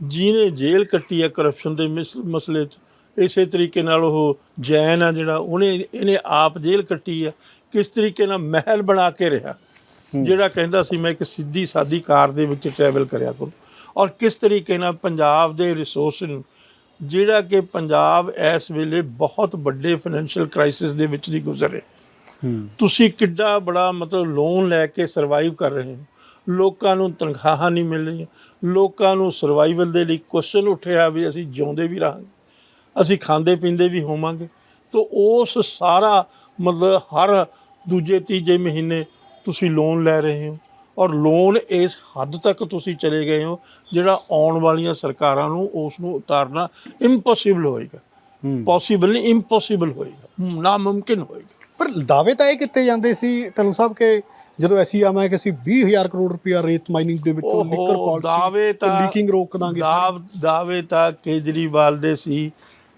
ਜਿਹਨੇ ਜੇਲ੍ਹ ਕੱਟੀ ਹੈ ਕਰਪਸ਼ਨ ਦੇ ਮਿਸ- ਮਸਲੇ 'ਚ ਇਸੇ ਤਰੀਕੇ ਨਾਲ ਉਹ ਜੈਨ ਆ ਜਿਹੜਾ ਉਹਨੇ ਇਹਨੇ ਆਪ ਜੇਲ੍ਹ ਕੱਟੀ ਆ। ਕਿਸ ਤਰੀਕੇ ਨਾਲ ਮਹਿਲ ਬਣਾ ਕੇ ਰਿਹਾ। ਜਿਹੜਾ ਕਹਿੰਦਾ ਸੀ ਮੈਂ ਇੱਕ ਸਿੱਧੀ ਸਾਦੀ ਕਾਰ ਦੇ ਵਿੱਚ ਟਰੈਵਲ ਕਰਿਆ ਕਰੂੰ। ਔਰ ਕਿਸ ਤਰੀਕੇ ਨਾਲ ਪੰਜਾਬ ਦੇ ਰਿਸੋਰਸ ਨੂੰ ਜਿਹੜਾ ਕਿ ਪੰਜਾਬ ਇਸ ਵੇਲੇ ਬਹੁਤ ਵੱਡੇ ਫਾਈਨੈਂਸ਼ੀਅਲ ਕ੍ਰਾਈਸਿਸ ਦੇ ਵਿੱਚ ਦੀ ਗੁਜ਼ਰ ਰਿਹਾ। ਹੂੰ। ਤੁਸੀਂ ਕਿੱਡਾ ਬੜਾ ਮਤਲਬ ਲੋਨ ਲੈ ਕੇ ਸਰਵਾਈਵ ਕਰ ਰਹੇ ਹੋ। ਲੋਕਾਂ ਨੂੰ ਤਨਖਾਹਾਂ ਨਹੀਂ ਮਿਲ ਰਹੀਆਂ। ਲੋਕਾਂ ਨੂੰ ਸਰਵਾਈਵਲ ਦੇ ਲਈ ਕੁਐਸਚਨ ਉੱਠਿਆ ਵੀ ਅਸੀਂ ਜਿਉਂਦੇ ਵੀ ਰਹਾਂਗੇ ਅਸੀਂ ਖਾਂਦੇ ਪੀਂਦੇ ਵੀ ਹੋਵਾਂਗੇ ਤੋਂ ਉਸ ਸਾਰਾ ਮਤਲਬ ਹਰ ਦੂਜੇ ਤੀਜੇ ਮਹੀਨੇ ਤੁਸੀਂ ਲੋਨ ਲੈ ਰਹੇ ਹੋ ਔਰ ਲੋਨ ਇਸ ਹੱਦ ਤੱਕ ਤੁਸੀਂ ਚਲੇ ਗਏ ਹੋ ਜਿਹੜਾ ਆਉਣ ਵਾਲੀਆਂ ਸਰਕਾਰਾਂ ਨੂੰ ਉਸ ਨੂੰ ਉਤਾਰਨਾ ਇੰਪੋਸੀਬਲ ਹੋਏਗਾ। ਪੋਸੀਬਲ ਨਹੀਂ ਇੰਪੋਸੀਬਲ ਹੋਏਗਾ। ਨਾਮੁਮਕਿਨ ਹੋਏਗਾ। ਪਰ ਦਾਅਵੇ ਤਾਂ ਇਹ ਕੀਤੇ ਜਾਂਦੇ ਸੀ ਤਨੂ ਸਾਹਿਬ ਕਿ ਜਦੋਂ ਅਸੀਂ ਆਵਾਂ ਕਿ ਅਸੀਂ 20000 ਕਰੋੜ ਰੁਪਇਆ ਰੇਤ ਮਾਈਨਿੰਗ ਦੇ ਵਿੱਚੋਂ ਲਿਕਰ ਪਾਲਿਸੀ ਦਾਅਵੇ ਤਾਂ ਲੀਕਿੰਗ ਰੋਕ ਦਾਂਗੇ ਦਾਅਵ ਤਾਂ ਕੇਜਰੀਵਾਲ ਦੇ ਸੀ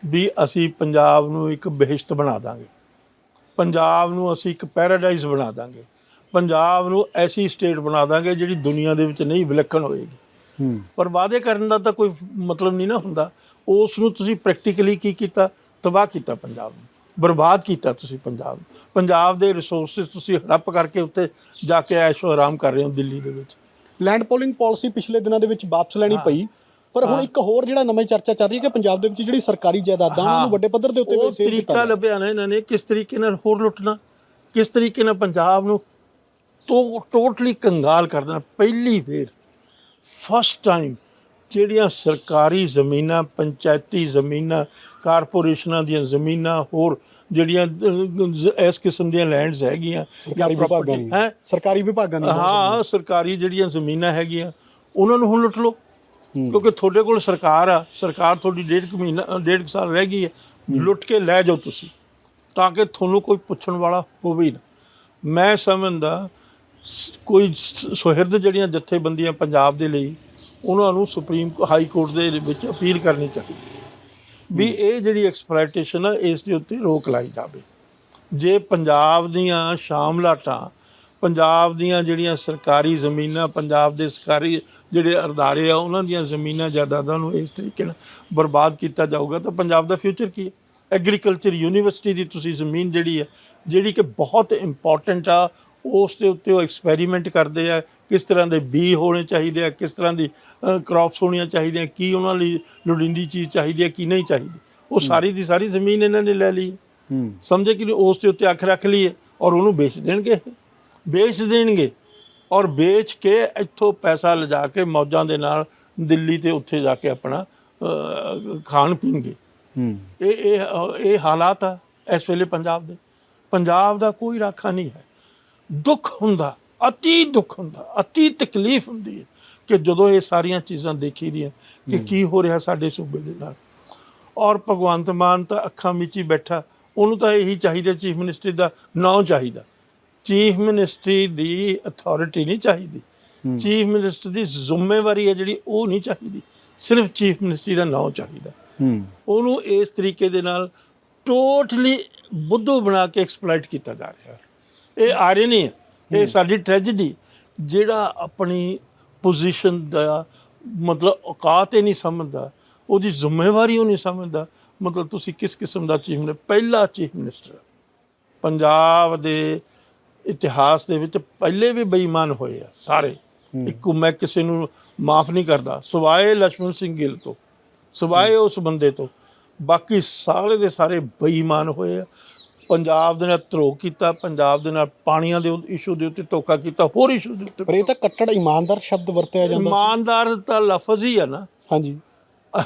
ਵੀ ਅਸੀਂ ਪੰਜਾਬ ਨੂੰ ਇੱਕ ਬਿਹਸ਼ਤ ਬਣਾ ਦਾਂਗੇ। ਪੰਜਾਬ ਨੂੰ ਅਸੀਂ ਇੱਕ ਪੈਰਾਡਾਈਜ਼ ਬਣਾ ਦਾਂਗੇ। ਪੰਜਾਬ ਨੂੰ ਐਸੀ ਸਟੇਟ ਬਣਾ ਦਾਂਗੇ ਜਿਹੜੀ ਦੁਨੀਆ ਦੇ ਵਿੱਚ ਨਹੀਂ ਵਿਲੱਖਣ ਹੋਏਗੀ। ਪਰ ਵਾਅਦੇ ਕਰਨ ਦਾ ਤਾਂ ਕੋਈ ਮਤਲਬ ਨਹੀਂ ਨਾ ਹੁੰਦਾ। ਉਸ ਨੂੰ ਤੁਸੀਂ ਪ੍ਰੈਕਟੀਕਲੀ ਕੀ ਕੀਤਾ? ਤਬਾਹ ਕੀਤਾ ਪੰਜਾਬ ਨੂੰ। ਬਰਬਾਦ ਕੀਤਾ ਤੁਸੀਂ ਪੰਜਾਬ ਨੂੰ। ਪੰਜਾਬ ਦੇ ਰਿਸੋਰਸਸ ਤੁਸੀਂ ਹੜੱਪ ਕਰਕੇ ਉੱਤੇ ਜਾ ਕੇ ਐਸ਼ੋ ਆਰਾਮ ਕਰ ਰਹੇ ਹੋ ਦਿੱਲੀ ਦੇ ਵਿੱਚ ਲੈਂਡ ਪੋਲਿੰਗ ਪਾਲਿਸੀ ਪਿਛਲੇ ਦਿਨਾਂ ਦੇ ਵਿੱਚ ਵਾਪਸ ਲੈਣੀ। ਪਈ ਪਰ ਹੁਣ। ਇੱਕ ਹੋਰ ਜਿਹੜਾ ਨਵੀਂ ਚਰਚਾ ਚੱਲ ਰਹੀ ਹੈ ਕਿ ਪੰਜਾਬ ਦੇ ਵਿੱਚ ਜਿਹੜੀ ਸਰਕਾਰੀ ਜਾਇਦਾਦਾਂ ਉਹਨਾਂ। ਨੂੰ ਵੱਡੇ ਪੱਧਰ ਦੇ ਉੱਤੇ ਉਹ ਤਰੀਕਾ। ਲੱਭਿਆ ਨਾ ਇਹਨਾਂ ਨੇ ਕਿਸ ਤਰੀਕੇ ਨਾਲ ਹੋਰ ਲੁੱਟਣਾ ਕਿਸ ਤਰੀਕੇ ਨਾਲ ਪੰਜਾਬ ਨੂੰ ਤੋਂ ਟੋਟਲੀ ਕੰਗਾਲ ਕਰ ਦੇਣਾ ਪਹਿਲੀ ਵਾਰ ਫਸਟ ਟਾਈਮ ਜਿਹੜੀਆਂ ਸਰਕਾਰੀ ਜ਼ਮੀਨਾਂ ਪੰਚਾਇਤੀ ਜ਼ਮੀਨਾਂ ਕਾਰਪੋਰੇਸ਼ਨਾਂ ਦੀਆਂ ਜ਼ਮੀਨਾਂ ਹੋਰ ਜਿਹੜੀਆਂ ਅਹ, ਇਸ ਕਿਸਮ ਦੀਆਂ ਲੈਂਡਸ ਹੈਗੀਆਂ ਸਰਕਾਰੀ ਵਿਭਾਗਾਂ ਦੀ ਹੈ? ਸਰਕਾਰੀ ਵਿਭਾਗਾਂ ਦੀ ਹਾਂ ਸਰਕਾਰੀ ਜਿਹੜੀਆਂ ਜ਼ਮੀਨਾਂ ਹੈਗੀਆਂ ਉਹਨਾਂ ਨੂੰ ਹੁਣ ਲੁੱਟ ਲਓ। ਹੂੰ। ਕਿਉਂਕਿ ਤੁਹਾਡੇ ਕੋਲ ਸਰਕਾਰ ਆ ਸਰਕਾਰ ਤੁਹਾਡੀ ਡੇਢ ਕੁ ਮਹੀਨਾ ਅ, ਡੇਢ ਕੁ ਸਾਲ ਰਹਿ ਗਈ ਹੈ। ਲੁੱਟ ਕੇ ਲੈ ਜਾਓ ਤੁਸੀਂ ਤਾਂ ਕਿ ਤੁਹਾਨੂੰ ਕੋਈ ਪੁੱਛਣ ਵਾਲਾ ਹੋਵੇ ਹੀ ਨਾ। ਮੈਂ ਸਮਝਦਾ ਸ- ਕੋਈ ਸ- ਸੁਹਿਰਦ ਜਿਹੜੀਆਂ ਜਥੇਬੰਦੀਆਂ ਪੰਜਾਬ ਦੇ ਲਈ ਉਹਨਾਂ ਨੂੰ ਸੁਪਰੀਮ ਹਾਈ ਕੋਰਟ ਦੇ ਵਿੱਚ ਅਪੀਲ ਕਰਨੀ ਚਾਹੀਦੀ। ਵੀ ਇਹ ਜਿਹੜੀ ਐਕਸਪਲੋਇਟੇਸ਼ਨ ਆ, ਇਸ ਦੇ ਉੱਤੇ ਰੋਕ ਲਾਈ ਜਾਵੇ। ਜੇ ਪੰਜਾਬ ਦੀਆਂ ਸ਼ਾਮਲਾਟਾਂ ਪੰਜਾਬ ਦੀਆਂ ਜਿਹੜੀਆਂ ਸਰਕਾਰੀ ਜ਼ਮੀਨਾਂ, ਪੰਜਾਬ ਦੇ ਸਰਕਾਰੀ ਜਿਹੜੇ ਅਰਦਾਰੇ ਆ, ਉਹਨਾਂ ਦੀਆਂ ਜ਼ਮੀਨਾਂ ਜਾਇਦਾਦਾਂ ਨੂੰ ਇਸ ਤਰੀਕੇ ਨਾਲ ਬਰਬਾਦ ਕੀਤਾ ਜਾਊਗਾ, ਤਾਂ ਪੰਜਾਬ ਦਾ ਫਿਊਚਰ ਕੀ ਹੈ? ਐਗਰੀਕਲਚਰ ਯੂਨੀਵਰਸਿਟੀ ਦੀ ਤੁਸੀਂ ਜ਼ਮੀਨ ਜਿਹੜੀ ਹੈ, ਜਿਹੜੀ ਕਿ ਬਹੁਤ ਇੰਪੋਰਟੈਂਟ ਆ ਉਸ ਦੇ ਉੱਤੇ ਉਹ ਐਕਸਪੈਰੀਮੈਂਟ ਕਰਦੇ ਆ ਕਿਸ ਤਰ੍ਹਾਂ ਦੇ ਬੀ ਹੋਣੇ ਚਾਹੀਦੇ ਆ ਕਿਸ ਤਰ੍ਹਾਂ ਦੀ ਕ੍ਰੌਪਸ ਹੋਣੀਆਂ ਚਾਹੀਦੀਆਂ ਕੀ ਉਹਨਾਂ ਲਈ ਲੋੜੀਂਦੀ ਚੀਜ਼ ਚਾਹੀਦੀ ਹੈ ਕੀ ਨਹੀਂ ਚਾਹੀਦੀ। ਉਹ ਸਾਰੀ ਦੀ ਸਾਰੀ ਜ਼ਮੀਨ ਇਹਨਾਂ ਨੇ ਲੈ ਲਈ। ਹੂੰ। ਸਮਝੇ ਕਿ ਉਸ ਦੇ ਉੱਤੇ ਅੱਖ ਰੱਖ ਲਈਏ ਔਰ ਉਹਨੂੰ ਵੇਚ ਦੇਣਗੇ। ਵੇਚ ਦੇਣਗੇ ਔਰ ਵੇਚ ਕੇ ਇੱਥੋਂ ਪੈਸਾ ਲਿਜਾ ਕੇ ਮੌਜਾਂ ਦੇ ਨਾਲ ਦਿੱਲੀ ਤੇ ਉੱਥੇ ਜਾ ਕੇ ਆਪਣਾ ਖਾਣ ਪੀਣਗੇ। ਇਹ ਇਹ ਇਹ ਹਾਲਾਤ ਆ ਇਸ ਵੇਲੇ ਪੰਜਾਬ ਦੇ। ਪੰਜਾਬ ਦਾ ਕੋਈ ਰਾਖਾ ਨਹੀਂ ਹੈ। ਦੁੱਖ ਹੁੰਦਾ ਅਤੀ ਦੁੱਖ ਹੁੰਦਾ ਅਤੀ ਤਕਲੀਫ ਹੁੰਦੀ ਹੈ ਕਿ ਜਦੋਂ ਇਹ ਸਾਰੀਆਂ ਚੀਜ਼ਾਂ ਦੇਖੀ ਦੀਆਂ ਕਿ ਕੀ ਹੋ ਰਿਹਾ ਸਾਡੇ ਸੂਬੇ ਦੇ ਨਾਲ। ਔਰ ਭਗਵੰਤ ਮਾਨ ਤਾਂ ਅੱਖਾਂ ਮੀਚੀ ਬੈਠਾ ਉਹਨੂੰ ਤਾਂ ਇਹੀ ਚਾਹੀਦਾ ਚੀਫ ਮਿਨਿਸਟਰ ਦਾ ਨਾਂ ਚਾਹੀਦਾ। ਚੀਫ ਮਿਨਿਸਟਰੀ ਦੀ ਅਥਾਰਟੀ ਨਹੀਂ ਚਾਹੀਦੀ। ਹੂੰ। ਚੀਫ ਮਿਨਿਸਟਰ ਦੀ ਜ਼ਿੰਮੇਵਾਰੀ ਹੈ ਜਿਹੜੀ ਉਹ ਨਹੀਂ ਚਾਹੀਦੀ। ਸਿਰਫ ਚੀਫ ਮਿਨਿਸਟਰੀ ਦਾ ਨਾਂ ਚਾਹੀਦਾ। ਹੂੰ। ਉਹਨੂੰ ਇਸ ਤਰੀਕੇ ਦੇ ਨਾਲ ਟੋਟਲੀ ਬੁੱਧੂ ਬਣਾ ਕੇ ਐਕਸਪਲੋਇਟ ਕੀਤਾ ਜਾ ਰਿਹਾ। ਹੈ ਇਹ ਆ ਆਇਰਨੀ ਹੈ ਇਹ ਸਾਡੀ ਟ੍ਰੈਜੇਡੀ ਜਿਹੜਾ ਆਪਣੀ ਪੋਜੀਸ਼ਨ ਦਾ ਮਤਲਬ ਔਕਾਤ ਹੀ ਨਹੀਂ ਸਮਝਦਾ। ਉਹਦੀ ਜ਼ਿੰਮੇਵਾਰੀ ਉਹ ਨਹੀਂ ਸਮਝਦਾ। ਮਤਲਬ ਤੁਸੀਂ ਕਿਸ ਕਿਸਮ ਦਾ ਚੀਫ ਨੇ ਪਹਿਲਾ ਚੀਫ ਮਿਨਿਸਟਰ ਪੰਜਾਬ ਦੇ ਇਤਿਹਾਸ ਦੇ ਵਿੱਚ ਪਹਿਲੇ ਵੀ ਬੇਈਮਾਨ ਹੋਏ ਆ ਸਾਰੇ। ਇੱਕੋ ਮੈਂ ਕਿਸੇ ਨੂੰ ਮਾਫ ਨਹੀਂ ਕਰਦਾ। ਸਵਾਏ ਲక్ష్మణ ਸਿੰਘ ਗਿੱਲ ਤੋਂ। ਸਵਾਏ ਉਸ ਬੰਦੇ ਤੋਂ। ਬਾਕੀ ਸਾਰੇ ਦੇ ਸਾਰੇ ਬੇਈਮਾਨ ਹੋਏ ਆ। ਪੰਜਾਬ ਦੇ ਨਾਲ ਧਰੋਹ ਕੀਤਾ ਪੰਜਾਬ ਦੇ ਨਾਲ ਪਾਣੀਆਂ ਦੇ ਇਸ਼ੂ ਦੇ ਉੱਤੇ ਧੋਖਾ ਕੀਤਾ ਹੋਰ ਇਸ਼ੂ ਦੇ ਪਰ ਉੱਤੇ ਇਹ ਤਾਂ ਕੱਟੜ ਇਮਾਨਦਾਰ ਸ਼ਬਦ ਵਰਤਿਆ ਜਾਂਦਾ। ਇਮਾਨਦਾਰ ਤਾਂ ਲਫ਼ਜ਼ ਹੀ ਆ ਨਾ। ਹਾਂਜੀ।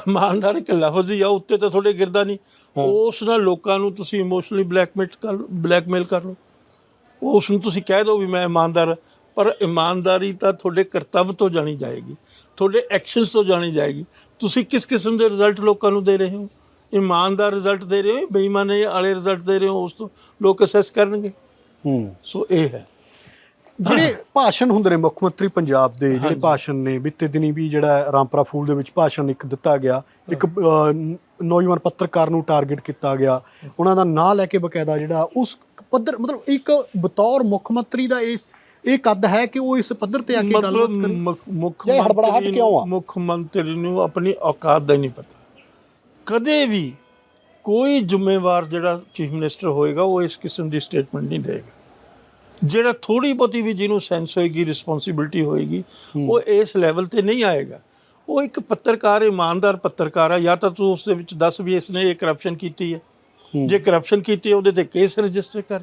ਇਮਾਨਦਾਰ ਇੱਕ ਲਫ਼ਜ਼ ਹੀ ਆ ਉੱਤੇ ਤਾਂ ਤੁਹਾਡੇ ਗਿਰਦਾ ਨਹੀਂ। ਉਸ ਨਾਲ ਲੋਕਾਂ ਨੂੰ ਤੁਸੀਂ ਇਮੋਸ਼ਨਲੀ ਬਲੈਕਮੇਲ ਕਰ ਬਲੈਕਮੇਲ ਕਰ ਲਓ। ਉਸ ਨੂੰ ਤੁਸੀਂ ਕਹਿ ਦਿਓ ਵੀ ਮੈਂ ਇਮਾਨਦਾਰ। ਪਰ ਇਮਾਨਦਾਰੀ ਤਾਂ ਤੁਹਾਡੇ ਕਰਤੱਵ ਤੋਂ ਜਾਣੀ ਜਾਏਗੀ ਤੁਹਾਡੇ ਐਕਸ਼ਨਸ ਤੋਂ ਜਾਣੀ ਜਾਏਗੀ। ਤੁਸੀਂ ਕਿਸ ਕਿਸਮ ਦੇ ਰਿਜ਼ਲਟ ਲੋਕਾਂ ਨੂੰ ਦੇ ਰਹੇ ਹੋ? ਇਮਾਨਦਾਰ ਰਿਜ਼ਲਟ ਦੇ ਰਹੇ ਹੋ ਬੇਈਮਾਨੇ ਵਾਲੇ ਰਿਜ਼ਲਟ ਦੇ ਰਹੇ ਹੋ ਉਸ ਤੋਂ ਲੋਕ ਅਸੈਸ ਕਰਨਗੇ। ਹੂੰ। ਸੋ ਇਹ ਹੈ। ਜਿਹੜੇ ਭਾਸ਼ਣ ਹੁੰਦੇ ਨੇ ਮੁੱਖ ਮੰਤਰੀ ਪੰਜਾਬ ਦੇ ਜਿਹੜੇ। ਭਾਸ਼ਣ ਨੇ ਬੀਤੇ ਦਿਨੀ ਵੀ ਜਿਹੜਾ ਰਾਮਪੁਰਾ ਫੂਲ ਦੇ ਵਿੱਚ ਭਾਸ਼ਣ ਇੱਕ ਦਿੱਤਾ ਗਿਆ। ਇੱਕ ਨੌਜਵਾਨ ਪੱਤਰਕਾਰ ਨੂੰ ਟਾਰਗੇਟ ਕੀਤਾ ਗਿਆ। ਉਹਨਾਂ ਦਾ ਨਾਂ ਲੈ ਕੇ ਬਕਾਇਦਾ ਜਿਹੜਾ ਉਸ ਪੱਧਰ ਮਤਲਬ ਇੱਕ ਬਤੌਰ ਮੁੱਖ ਮੰਤਰੀ ਦਾ ਇਸ ਇਹ ਕੱਦ ਹੈ ਕਿ ਉਹ ਇਸ ਪੱਧਰ ਤੇ ਆ ਕੇ ਗੱਲਬਾਤ ਕਰੇ? ਮੁੱਖ- ਮੰਤਰੀ ਕਿਉਂ ਆ? ਨੂੰ ਮੁੱਖ ਮੰਤਰੀ ਨੂੰ ਆਪਣੀ ਔਕਾਤ ਦਾ ਹੀ ਨਹੀਂ ਪਤਾ। ਕਦੇ ਵੀ ਕੋਈ ਜ਼ਿੰਮੇਵਾਰ ਜਿਹੜਾ ਚੀਫ ਮਿਨਿਸਟਰ ਹੋਏਗਾ ਉਹ ਇਸ ਕਿਸਮ ਦੀ ਸਟੇਟਮੈਂਟ ਨਹੀਂ ਦੇਗਾ ਜਿਹੜਾ ਥੋੜੀ ਬਹੁਤੀ ਵੀ ਜਿਹਨੂੰ ਸੈਂਸ ਹੋਏਗੀ ਰਿਸਪੌਂਸਿਬਿਲਟੀ ਹੋਏਗੀ ਉਹ ਇਸ ਲੈਵਲ ਤੇ ਨਹੀਂ ਆਏਗਾ। ਉਹ ਇੱਕ ਪੱਤਰਕਾਰ ਇਮਾਨਦਾਰ ਪੱਤਰਕਾਰ ਆ। ਜਾਂ ਤਾਂ ਤੂੰ ਉਸ ਦੇ ਵਿੱਚ ਦੱਸ ਵੀ ਇਸਨੇ ਇਹ ਕਰਪਸ਼ਨ ਕੀਤੀ ਹੈ। ਹੂੰ। ਜੇ ਕਰਪਸ਼ਨ ਕੀਤੀ ਹੈ ਉਹਦੇ ਤੇ ਕੇਸ ਰਜਿਸਟਰ ਕਰ।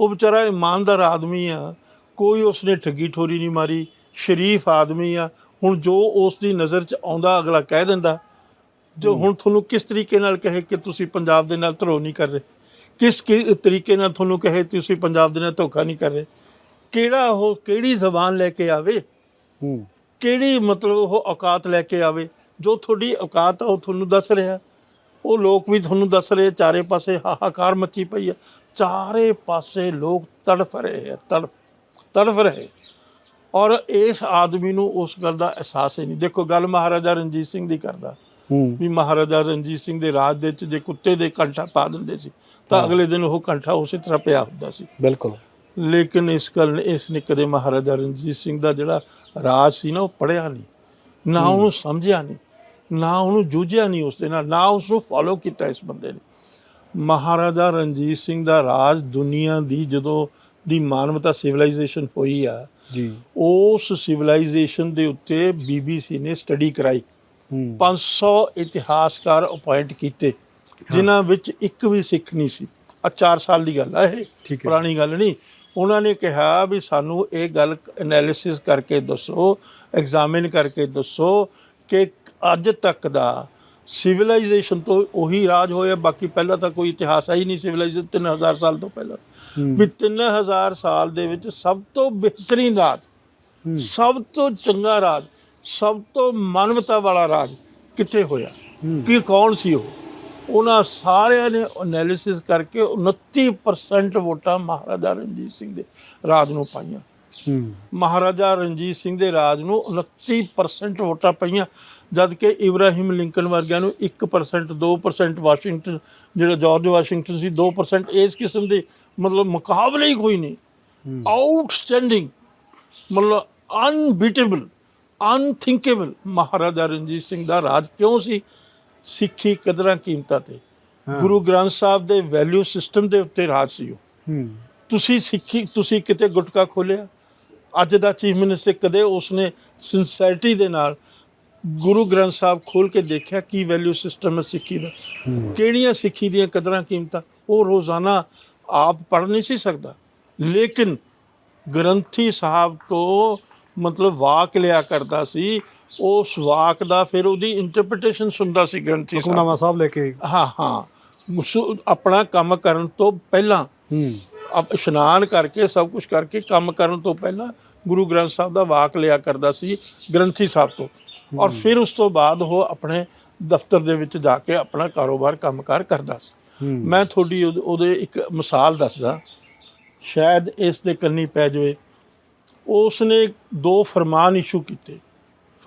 ਉਹ ਵਿਚਾਰਾ ਇਮਾਨਦਾਰ ਆਦਮੀ ਆ। ਕੋਈ ਉਸਨੇ ਠੱਗੀ ਠੋਰੀ ਨਹੀਂ ਮਾਰੀ। ਸ਼ਰੀਫ ਆਦਮੀ ਆ। ਹੁਣ ਜੋ ਉਸ ਦੀ ਨਜ਼ਰ 'ਚ ਆਉਂਦਾ ਅਗਲਾ ਕਹਿ ਦਿੰਦਾ ਜੋ ਹੁਣ ਤੁਹਾਨੂੰ ਕਿਸ ਤਰੀਕੇ ਨਾਲ ਕਹੇ ਕਿ ਤੁਸੀਂ ਪੰਜਾਬ ਦੇ ਨਾਲ ਧਰੋ ਨਹੀਂ ਕਰ ਰਹੇ? ਕਿਸ ਕੀ- ਤਰੀਕੇ ਨਾਲ ਤੁਹਾਨੂੰ ਕਹੇ ਤੁਸੀਂ ਪੰਜਾਬ ਦੇ ਨਾਲ ਧੋਖਾ ਨਹੀਂ ਕਰ ਰਹੇ? ਕਿਹੜਾ ਉਹ ਕਿਹੜੀ ਜ਼ਬਾਨ ਲੈ ਕੇ ਆਵੇ? ਹੂੰ। ਕਿਹੜੀ ਮਤਲਬ ਉਹ ਔਕਾਤ ਲੈ ਕੇ ਆਵੇ? ਜੋ ਤੁਹਾਡੀ ਔਕਾਤ ਆ ਉਹ ਤੁਹਾਨੂੰ ਦੱਸ ਰਿਹਾ। ਉਹ ਲੋਕ ਵੀ ਤੁਹਾਨੂੰ ਦੱਸ ਰਹੇ ਚਾਰੇ ਪਾਸੇ ਹਾਹਾਕਾਰ ਮੱਚੀ ਪਈ ਆ। ਚਾਰੇ ਪਾਸੇ ਲੋਕ ਤੜਫ ਰਹੇ ਆ ਤੜਫ ਤੜਫ ਰਹੇ। ਔਰ ਇਸ ਆਦਮੀ ਨੂੰ ਉਸ ਗੱਲ ਦਾ ਅਹਿਸਾਸ ਹੀ ਨਹੀਂ। ਦੇਖੋ ਗੱਲ ਮਹਾਰਾਜਾ ਰਣਜੀਤ ਸਿੰਘ ਦੀ ਕਰਦਾ। ਹੂੰ ਵੀ ਮਹਾਰਾਜਾ ਰਣਜੀਤ ਸਿੰਘ ਦੇ ਰਾਜ ਦੇ ਵਿੱਚ ਜੇ ਕੁੱਤੇ ਦੇ ਕੰਠਾ ਪਾ ਦਿੰਦੇ ਸੀ ਤਾਂ ਅਗਲੇ ਦਿਨ ਉਹ ਕੰਠਾ ਉਸੇ ਤਰ੍ਹਾਂ ਪਿਆ ਹੁੰਦਾ ਸੀ। ਬਿਲਕੁਲ। ਲੇਕਿਨ ਇਸ ਗੱਲ ਨੇ ਇਸ ਨੇ ਕਦੇ ਮਹਾਰਾਜਾ ਰਣਜੀਤ ਸਿੰਘ ਦਾ ਜਿਹੜਾ ਰਾਜ ਸੀ ਨਾ ਉਹ ਪੜਿਆ ਨਹੀਂ। ਨਾ ਉਹਨੂੰ ਸਮਝਿਆ ਨਹੀਂ ਨਾ ਉਹਨੂੰ ਜੂਝਿਆ ਨਹੀਂ ਉਸ ਦੇ ਨਾਲ ਨਾ ਉਸ ਨੂੰ ਫੋਲੋ ਕੀਤਾ ਇਸ ਬੰਦੇ ਨੇ। ਮਹਾਰਾਜਾ ਰਣਜੀਤ ਸਿੰਘ ਦਾ ਰਾਜ ਦੁਨੀਆ ਦੀ ਜਦੋਂ ਦੀ ਮਾਨਵਤਾ ਸਿਵਲਾਈਜੇਸ਼ਨ ਹੋਈ ਆ ਜੀ। ਉਸ ਸਿਵਲਾਈਜੇਸ਼ਨ ਦੇ ਉੱਤੇ ਬੀਬੀਸੀ ਨੇ ਸਟੱਡੀ ਕਰਾਈ। 500 ਇਤਿਹਾਸਕਾਰ ਅਪਾਇੰਟ ਕੀਤੇ ਜਿਨ੍ਹਾਂ ਵਿੱਚ ਇੱਕ ਵੀ ਸਿੱਖ ਨਹੀਂ ਸੀ ਆ 4 ਸਾਲ ਦੀ ਗੱਲ ਆ ਇਹ। ਪੁਰਾਣੀ ਗੱਲ ਨਹੀਂ ਉਹਨਾਂ ਨੇ ਕਿਹਾ ਵੀ ਸਾਨੂੰ ਇਹ ਗੱਲ ਐਨਾਲਿਸਿਸ ਕਰਕੇ ਦੱਸੋ ਐਗਜ਼ਾਮਿਨ ਕਰਕੇ ਦੱਸੋ ਕਿ ਅੱਜ ਤੱਕ ਦਾ ਸਿਵਲਾਈਜੇਸ਼ਨ ਤੋਂ ਉਹੀ ਰਾਜ ਹੋਇਆ ਬਾਕੀ ਪਹਿਲਾਂ ਤਾਂ ਕੋਈ ਇਤਿਹਾਸ ਹੈ ਹੀ ਨਹੀਂ ਸਿਵਲਾਈਜੇਸ਼ਨ 3000 ਸਾਲ ਤੋਂ ਪਹਿਲਾਂ। ਵੀ 3000 ਸਾਲ ਦੇ ਵਿੱਚ ਸਭ ਤੋਂ ਬਿਹਤਰੀਨ ਰਾਜ। ਸਭ ਤੋਂ ਚੰਗਾ ਰਾਜ ਸਭ ਤੋਂ ਮਾਨਵਤਾ ਵਾਲਾ ਰਾਜ ਕਿੱਥੇ ਹੋਇਆ। ਕੀ ਕੌਣ ਸੀ ਉਹ? ਉਹਨਾਂ ਸਾਰਿਆਂ ਨੇ ਐਨਾਲਿਸਿਸ ਕਰਕੇ 29% ਵੋਟਾਂ ਮਹਾਰਾਜਾ ਰਣਜੀਤ ਸਿੰਘ ਦੇ ਰਾਜ ਨੂੰ ਪਾਈਆਂ। ਮਹਾਰਾਜਾ ਰਣਜੀਤ ਸਿੰਘ ਦੇ ਰਾਜ ਨੂੰ 29% ਵੋਟਾਂ ਪਈਆਂ ਜਦ ਕਿ ਇਬਰਾਹਿਮ ਲਿੰਕਨ ਵਰਗਿਆਂ ਨੂੰ 1% 2% ਵਾਸ਼ਿੰਗਟਨ ਜਿਹੜਾ ਜਾਰਜ ਵਾਸ਼ਿੰਗਟਨ ਸੀ 2% ਇਸ ਕਿਸਮ ਦੇ ਮਤਲਬ ਮੁਕਾਬਲੇ ਹੀ ਕੋਈ ਨਹੀਂ। ਆਊਟਸਟੈਂਡਿੰਗ ਮਤਲਬ ਅਨਬੀਟੇਬਲ ਅਨਥਿੰਕੇਬਲ ਮਹਾਰਾਜਾ ਰਣਜੀਤ ਸਿੰਘ ਦਾ ਰਾਜ ਕਿਉਂ ਸੀ? ਸਿੱਖੀ ਕਦਰਾਂ ਕੀਮਤਾਂ ਤੇ। ਗੁਰੂ ਗ੍ਰੰਥ ਸਾਹਿਬ ਦੇ ਵੈਲਿਊ ਸਿਸਟਮ ਦੇ ਉੱਤੇ ਰਾਜ ਸੀ ਉਹ। ਤੁਸੀਂ ਸਿੱਖੀ ਤੁਸੀਂ ਕਿਤੇ ਗੁਟਕਾ ਖੋਲਿਆ? ਅੱਜ ਦਾ ਚੀਫ ਮਿਨਿਸਟਰ ਕਦੇ ਉਸਨੇ ਸਿੰਸੈਰਿਟੀ ਦੇ ਨਾਲ ਗੁਰੂ ਗ੍ਰੰਥ ਸਾਹਿਬ ਖੋਲ ਕੇ ਦੇਖਿਆ ਕੀ ਵੈਲਿਊ ਸਿਸਟਮ ਹੈ ਸਿੱਖੀ ਦਾ? ਕਿਹੜੀਆਂ ਸਿੱਖੀ ਦੀਆਂ ਕਦਰਾਂ ਕੀਮਤਾਂ? ਉਹ ਰੋਜ਼ਾਨਾ ਆਪ ਪੜ੍ਹ ਨਹੀਂ ਸੀ ਸਕਦਾ। ਲੇਕਿਨ ਗ੍ਰੰਥੀ ਸਾਹਿਬ ਤੋਂ ਮਤਲਬ ਵਾਕ ਲਿਆ ਕਰਦਾ ਸੀ ਉਸ ਵਾਕ ਦਾ ਫਿਰ ਉਹਦੀ ਇੰਟਰਪ੍ਰੀਟੇਸ਼ਨ ਸੁਣਦਾ ਸੀ ਗ੍ਰੰਥੀ ਸਾਹਿਬ। ਹੁਕਮਨਾਮਾ ਸਾਹਿਬ ਲੈ ਕੇ ਹਾਂ ਹਾਂ। ਆਪਣਾ ਕੰਮ ਕਰਨ ਤੋਂ ਪਹਿਲਾਂ ਹੂੰ। ਆਪ ਇਸ਼ਨਾਨ ਕਰਕੇ ਸਭ ਕੁਝ ਕਰਕੇ ਕੰਮ ਕਰਨ ਤੋਂ ਪਹਿਲਾਂ ਗੁਰੂ ਗ੍ਰੰਥ ਸਾਹਿਬ ਦਾ ਵਾਕ ਲਿਆ ਕਰਦਾ ਸੀ ਗ੍ਰੰਥੀ ਸਾਹਿਬ ਤੋਂ। ਔਰ ਫਿਰ ਉਸ ਤੋਂ ਬਾਅਦ ਉਹ ਆਪਣੇ ਦਫ਼ਤਰ ਦੇ ਵਿੱਚ ਜਾ ਕੇ ਆਪਣਾ ਕਾਰੋਬਾਰ ਕੰਮਕਾਰ ਕਰਦਾ ਸੀ। ਮੈਂ ਤੁਹਾਡੀ ਉਹਦੇ ਇੱਕ ਮਿਸਾਲ ਦੱਸਦਾ। ਸ਼ਾਇਦ ਇਸ ਦੇ ਕੰਨੀ ਪੈ ਜਾਵੇ। ਉਸ ਨੇ ਦੋ ਫਰਮਾਨ ਇਸ਼ੂ ਕੀਤੇ।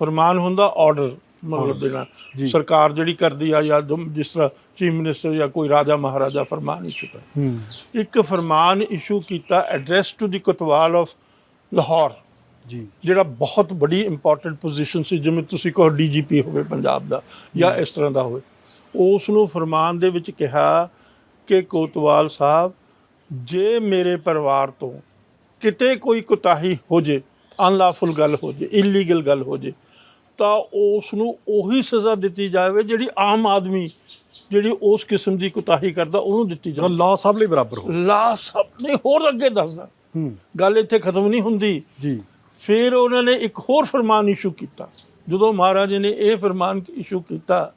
ਫਰਮਾਨ ਹੁੰਦਾ ਆਰਡਰ ਮਤਲਬ ਦੇਣਾ। ਸਰਕਾਰ ਜਿਹੜੀ ਕਰਦੀ ਆ ਜਾਂ ਜਿਸ ਤਰ੍ਹਾਂ ਚੀਫ ਮਿਨਿਸਟਰ ਜਾਂ ਕੋਈ ਰਾਜਾ ਮਹਾਰਾਜਾ ਫਰਮਾਨ ਇਸ਼ੂ ਕਰ। ਇੱਕ ਫਰਮਾਨ ਇਸ਼ੂ ਕੀਤਾ ਐਡਰੈਸ ਟੂ ਦੀ ਕੋਤਵਾਲ ਆਫ ਲਾਹੌਰ ਜੀ। ਜਿਹੜਾ ਬਹੁਤ ਬੜੀ ਇੰਪੋਰਟੈਂਟ ਪੋਜੀਸ਼ਨ ਸੀ ਜਿਵੇਂ ਤੁਸੀਂ ਕਹੋ ਡੀਜੀਪੀ ਹੋਵੇ ਪੰਜਾਬ ਦਾ ਜਾਂ ਇਸ ਤਰ੍ਹਾਂ ਦਾ ਹੋਵੇ। ਉਸ ਨੂੰ ਫਰਮਾਨ ਦੇ ਵਿੱਚ ਕਿਹਾ ਕਿ ਕੋਤਵਾਲ ਸਾਹਿਬ ਜੇ ਮੇਰੇ ਪਰਿਵਾਰ ਤੋਂ ਕਿਤੇ ਕੋਈ ਕੁਤਾਹੀ ਹੋ ਜੇ ਅਨਲਾਫੁਲ ਗੱਲ ਹੋ ਜੇ ਇਲੀਗਲ ਗੱਲ ਹੋ ਜੇ ਤਾਂ ਉਸ ਨੂੰ ਉਹੀ ਸਜ਼ਾ ਦਿੱਤੀ ਜਾਵੇ ਜਿਹੜੀ ਆਮ ਆਦਮੀ ਜਿਹੜੀ ਉਸ ਕਿਸਮ ਦੀ ਕੁਤਾਹੀ ਕਰਦਾ ਉਹਨੂੰ ਦਿੱਤੀ ਜਾਵੇ। ਲਾਅ ਸਭ ਲਈ ਬਰਾਬਰ ਹੋ ਲਾ ਸਭ ਨੇ ਹੋਰ ਅੱਗੇ ਦੱਸਦਾ। ਗੱਲ ਇੱਥੇ ਖਤਮ ਨਹੀਂ ਹੁੰਦੀ। ਜੀ। ਫਿਰ ਉਹਨਾਂ ਨੇ ਇੱਕ ਹੋਰ ਫਰਮਾਨ ਇਸ਼ੂ ਕੀਤਾ। ਜਦੋਂ ਮਹਾਰਾਜੇ ਨੇ ਇਹ ਫਰਮਾਨ ਇਸ਼ੂ ਕੀਤਾ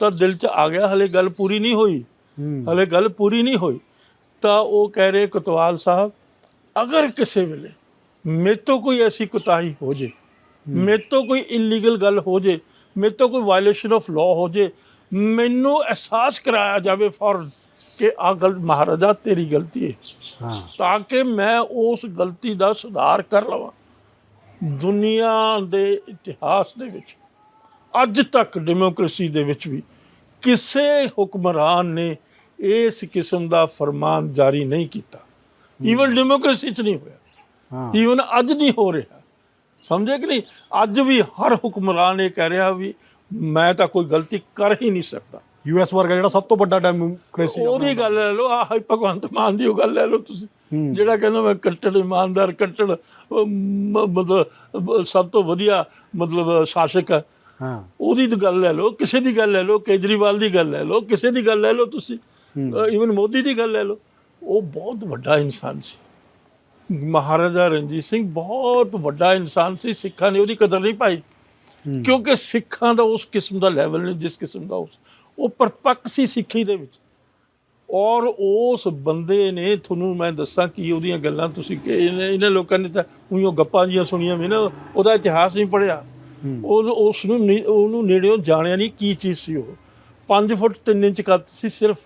ਤਾਂ ਦਿਲ 'ਚ ਆ ਗਿਆ ਹਲੇ ਗੱਲ ਪੂਰੀ ਨਹੀਂ ਹੋਈ। ਹਲੇ ਗੱਲ ਪੂਰੀ ਨਹੀਂ ਹੋਈ। ਤਾਂ ਉਹ ਕਹਿ ਰਹੇ ਕੋਤਵਾਲ ਸਾਹਿਬ ਅਗਰ ਕਿਸੇ ਵੇਲੇ ਮੇਰੇ ਤੋਂ ਕੋਈ ਐਸੀ ਕੁਤਾਹੀ ਹੋ ਜੇ ਮੇਰੇ ਤੋਂ ਕੋਈ ਇਲੀਗਲ ਗੱਲ ਹੋ ਜੇ ਮੇਰੇ ਤੋਂ ਕੋਈ ਵਾਇਲੇਸ਼ਨ ਆਫ ਲਾਅ ਹੋ ਜੇ ਮੈਨੂੰ ਅਹਿਸਾਸ ਕਰਾਇਆ ਜਾਵੇ ਫੌਰਨ ਕਿ ਆ ਗਲ ਮਹਾਰਾਜਾ ਤੇਰੀ ਗਲਤੀ ਹੈ ਹਾਂ। ਤਾਂ ਕਿ ਮੈਂ ਉਸ ਗਲਤੀ ਦਾ ਸੁਧਾਰ ਕਰ ਲਵਾਂ। ਦੁਨੀਆ ਦੇ ਇਤਿਹਾਸ ਦੇ ਵਿੱਚ ਅੱਜ ਤੱਕ ਡੈਮੋਕ੍ਰੇਸੀ ਦੇ ਵਿੱਚ ਵੀ ਕਿਸੇ ਹੁਕਮਰਾਨ ਨੇ ਇਸ ਕਿਸਮ ਦਾ ਫਰਮਾਨ ਜਾਰੀ ਨਹੀਂ ਕੀਤਾ। ਈਵਨ ਡੈਮੋਕ੍ਰੇਸੀ 'ਚ ਨਹੀਂ ਹੋਇਆ। ਹਾਂ। ਈਵਨ ਅੱਜ ਨਹੀਂ ਹੋ ਰਿਹਾ। ਸਮਝੇ ਕਿ ਨਹੀਂ? ਅੱਜ ਵੀ ਹਰ ਹੁਕਮਰਾਨ ਇਹ ਕਹਿ ਰਿਹਾ ਵੀ ਮੈਂ ਤਾਂ ਕੋਈ ਗਲਤੀ ਕਰ ਹੀ ਨਹੀਂ ਸਕਦਾ। ਯੂਐਸ ਵਰਗਾ ਜਿਹੜਾ ਸਭ ਤੋਂ ਵੱਡਾ ਡੈਮੋਕ੍ਰੇਸੀ ਉਹਦੀ ਗੱਲ ਲੈ ਲਓ ਆਹ ਭਗਵੰਤ ਮਾਨ ਦੀ ਉਹ ਗੱਲ ਲੈ ਲਓ ਤੁਸੀਂ। ਜਿਹੜਾ ਕਹਿੰਦਾ ਮੈਂ ਕੱਟੜ ਇਮਾਨਦਾਰ ਕੱਟੜ ਮਤਲਬ ਸਭ ਤੋਂ ਵਧੀਆ ਮਤਲਬ ਸ਼ਾਸਕ ਹੈ ਹਾਂ। ਉਹਦੀ ਤਾਂ ਗੱਲ ਲੈ ਲਓ ਕਿਸੇ ਦੀ ਗੱਲ ਲੈ ਲਓ ਕੇਜਰੀਵਾਲ ਦੀ ਗੱਲ ਲੈ ਲਓ ਕਿਸੇ ਦੀ ਗੱਲ ਲੈ ਲਓ ਤੁਸੀਂ। ਈਵਨ ਮੋਦੀ ਦੀ ਗੱਲ ਲੈ ਲਓ। ਉਹ ਬਹੁਤ ਵੱਡਾ ਇਨਸਾਨ ਸੀ। ਮਹਾਰਾਜਾ ਰਣਜੀਤ ਸਿੰਘ ਬਹੁਤ ਵੱਡਾ ਇਨਸਾਨ ਸੀ ਸਿੱਖਾਂ ਨੇ ਉਹਦੀ ਕਦਰ ਨਹੀਂ ਪਾਈ। ਕਿਉਂਕਿ ਸਿੱਖਾਂ ਦਾ ਉਸ ਕਿਸਮ ਦਾ ਲੈਵਲ ਨਹੀਂ ਜਿਸ ਕਿਸਮ ਦਾ ਉਸ ਉਹ ਪਰਪੱਕ ਸੀ ਸਿੱਖੀ ਦੇ ਵਿੱਚ। ਔਰ ਉਸ ਬੰਦੇ ਨੇ ਤੁਹਾਨੂੰ ਮੈਂ ਦੱਸਾਂ ਕੀ ਉਹਦੀਆਂ ਗੱਲਾਂ ਤੁਸੀਂ ਇਹਨੇ ਲੋਕਾਂ ਨੇ ਤਾਂ ਉਹੀ ਉਹ ਗੱਪਾਂ ਜੀਆਂ ਸੁਣੀਆਂ ਵੀ ਨਾ ਉਹਦਾ ਇਤਿਹਾਸ ਨਹੀਂ ਪੜਿਆ ਉਹ ਉਸ ਨੂੰ ਉਹਨੂੰ ਨੇੜਿਓਂ ਜਾਣਿਆ ਨਹੀਂ ਕੀ ਚੀਜ਼ ਸੀ ਉਹ। 5 ਫੁੱਟ 3 ਇੰਚ ਕੱਦ ਸੀ ਸਿਰਫ।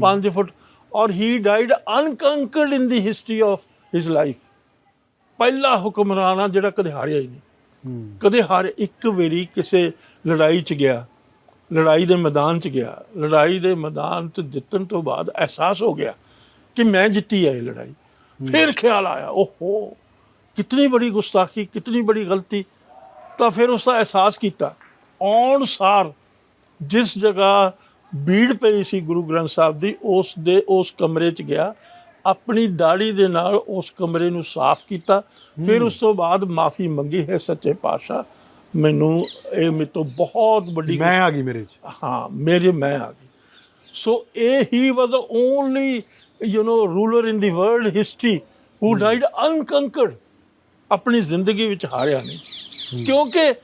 5 ਫੁੱਟ ਔਰ he died unconquered in the history of his life ਪਹਿਲਾ ਹੁਕਮਰਾਨ ਆ ਜਿਹੜਾ ਕਦੇ ਹਾਰਿਆ ਹੀ ਨਹੀਂ। ਕਦੇ ਹਾਰ ਇੱਕ ਵਾਰੀ ਕਿਸੇ ਲੜਾਈ 'ਚ ਗਿਆ ਲੜਾਈ ਦੇ ਮੈਦਾਨ 'ਚ ਗਿਆ ਲੜਾਈ ਦੇ ਮੈਦਾਨ 'ਚ ਜਿੱਤਣ ਤੋਂ ਬਾਅਦ ਅਹਿਸਾਸ ਹੋ ਗਿਆ ਕਿ ਮੈਂ ਜਿੱਤੀ ਹੈ ਇਹ ਲੜਾਈ। ਫਿਰ ਖਿਆਲ ਆਇਆ ਓਹੋ ਕਿਤਨੀ ਬੜੀ ਗੁਸਤਾਖੀ ਕਿਤਨੀ ਬੜੀ ਗਲਤੀ। ਤਾਂ ਫਿਰ ਉਸ ਦਾ ਅਹਿਸਾਸ ਕੀਤਾ ਔਣ ਸਾਰ ਜਿਸ ਜਗ੍ਹਾ ਭੀੜ ਪਈ ਸੀ ਗੁਰੂ ਗ੍ਰੰਥ ਸਾਹਿਬ ਦੀ ਉਸ ਦੇ ਉਸ ਕਮਰੇ 'ਚ ਗਿਆ ਆਪਣੀ ਦਾੜੀ ਦੇ ਨਾਲ ਉਸ ਕਮਰੇ ਨੂੰ ਸਾਫ਼ ਕੀਤਾ। ਫਿਰ ਉਸ ਤੋਂ ਬਾਅਦ ਮਾਫੀ ਮੰਗੀ ਹੈ ਸੱਚੇ ਪਾਤਸ਼ਾਹ। ਮੈਨੂੰ ਇਹ ਮੇਰੇ ਤੋਂ ਬਹੁਤ ਵੱਡੀ ਮੈਂ ਆ ਗਈ ਮੇਰੇ ਚ। ਹਾਂ ਮੇਰੇ ਮੈਂ ਆ ਗਈ। ਸੋ ਇਹ he was the only you know ruler in the world history who died unconquered ਆਪਣੀ ਜ਼ਿੰਦਗੀ ਵਿੱਚ ਹਾਰਿਆ ਨਹੀਂ। ਕਿਉਂਕਿ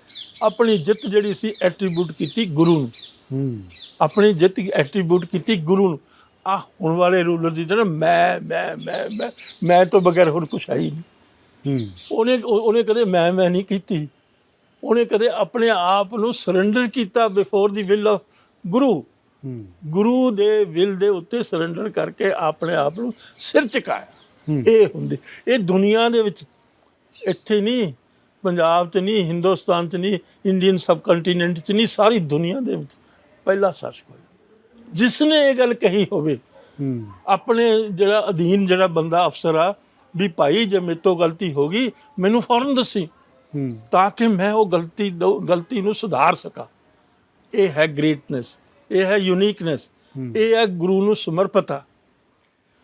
ਆਪਣੀ ਜਿੱਤ ਜਿਹੜੀ ਸੀ ਐਟਰੀਬਿਊਟ ਕੀਤੀ ਗੁਰੂ ਨੂੰ। ਹੂੰ। ਆਪਣੀ ਜਿੱਤ ਐਟਰੀਬਿਊਟ ਕੀਤੀ ਗੁਰੂ ਨੂੰ। ਆ ਹੁਣ ਵਾਲੇ ਰੂਲਰ ਦੀ ਜਿਹੜਾ ਮੈਂ ਮੈਂ ਮੈਂ ਮੈਂ ਮੈਂ ਤੋਂ ਬਗੈਰ ਹੋਰ ਕੁਛ ਹੈ ਹੀ ਨਹੀਂ। ਹੂੰ। ਉਹਨੇ ਉਹ- ਉਹਨੇ ਕਦੇ ਮੈਂ ਮੈਂ ਨਹੀਂ ਕੀਤੀ। ਉਹਨੇ ਕਦੇ ਆਪਣੇ ਆਪ ਨੂੰ ਸਰੈਂਡਰ ਕੀਤਾ before the will of Guru. Guru ਦੇ ਵਿਲ ਦੇ ਉੱਤੇ ਸਰੈਂਡਰ ਕਰਕੇ ਆਪਣੇ ਆਪ ਨੂੰ ਸਿਰ ਝੁਕਾਇਆ। ਹੂੰ। ਇਹ ਹੁੰਦੇ ਇਹ ਦੁਨੀਆ ਦੇ ਵਿੱਚ ਇੱਥੇ ਨਹੀਂ ਪੰਜਾਬ 'ਚ ਨਹੀਂ ਹਿੰਦੁਸਤਾਨ 'ਚ ਨਹੀਂ ਇੰਡੀਅਨ ਸਬ ਕੰਟੀਨੈਂਟ 'ਚ ਨਹੀਂ ਸਾਰੀ ਦੁਨੀਆ ਦੇ ਵਿੱਚ ਪਹਿਲਾ ਸ਼ਾਸਕ ਹੋਇਆ। ਜਿਸ ਨੇ ਇਹ ਗੱਲ ਕਹੀ ਹੋਵੇ ਆਪਣੇ ਜਿਹੜਾ ਅਧੀਨ ਜਿਹੜਾ ਬੰਦਾ ਅਫਸਰ ਆ ਵੀ ਭਾਈ ਜੇ ਮੇਰੇ ਤੋਂ ਗਲਤੀ ਹੋ ਗਈ ਮੈਨੂੰ ਫੌਰਨ ਦੱਸੀ। ਤਾਂ ਕਿ ਮੈਂ ਉਹ ਗਲਤੀ ਗਲਤੀ ਨੂੰ ਸੁਧਾਰ ਸਕਾਂ। ਇਹ ਹੈ ਗ੍ਰੇਟਨੈਸ ਇਹ ਹੈ ਯੂਨੀਕਨੈਸ ਇਹ ਹੈ ਗੁਰੂ ਨੂੰ ਸਮਰਪਿਤਾ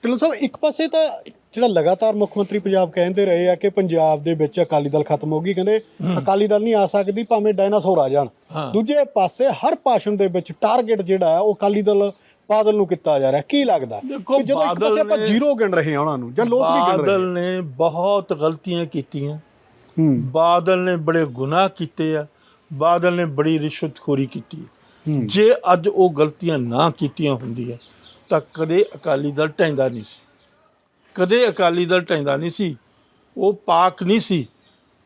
ਢਿੱਲੋਂ ਸਾਹਿਬ ਇੱਕ ਪਾਸੇ ਤਾਂ ਜਿਹੜਾ ਲਗਾਤਾਰ ਮੁੱਖ ਮੰਤਰੀ ਪੰਜਾਬ ਕਹਿੰਦੇ ਰਹੇ ਆ ਕਿ ਪੰਜਾਬ ਦੇ ਵਿੱਚ ਅਕਾਲੀ ਦਲ ਖਤਮ ਹੋ ਗਈ ਕਹਿੰਦੇ ਅਕਾਲੀ ਦਲ ਨਹੀਂ ਆ ਸਕਦੀ ਭਾਵੇਂ ਡਾਇਨਾਸੌਰ ਆ ਜਾਣ। ਦੂਜੇ ਪਾਸੇ ਹਰ ਭਾਸ਼ਣ ਦੇ ਵਿੱਚ ਟਾਰਗੇਟ ਜਿਹੜਾ ਹੈ ਉਹ ਅਕਾਲੀ ਦਲ ਬਾਦਲ ਨੂੰ ਕੀਤਾ ਜਾ ਰਿਹਾ। ਕੀ ਲੱਗਦਾ? ਕਿ ਜਦੋਂ ਇੱਕ ਪਾਸੇ ਆਪਾਂ ਜ਼ੀਰੋ ਗਿਣ ਰਹੇ ਹਾਂ ਉਹਨਾਂ ਨੂੰ ਜਾਂ ਲੋਕ ਵੀ ਗਿਣ ਰਹੇ ਬਾਦਲ ਨੇ ਬਹੁਤ ਗਲਤੀਆਂ ਕੀਤੀਆਂ। ਹੂੰ। ਬਾਦਲ ਨੇ ਬੜੇ ਗੁਨਾਹ ਕੀਤੇ ਆ। ਬਾਦਲ ਨੇ ਬੜੀ ਰਿਸ਼ਵਤਖੋਰੀ ਕੀਤੀ। ਜੇ ਅੱਜ ਉਹ ਗਲਤੀਆਂ ਨਾ ਕੀਤੀਆਂ ਹੁੰਦੀਆਂ ਤਾਂ ਕਦੇ ਅਕਾਲੀ ਦਲ ਢਹਿੰਦਾ ਨਹੀਂ ਸੀ। ਕਦੇ ਅਕਾਲੀ ਦਲ ਢਹਿੰਦਾ ਨਹੀਂ ਸੀ ਉਹ ਪਾਕ ਨਹੀਂ ਸੀ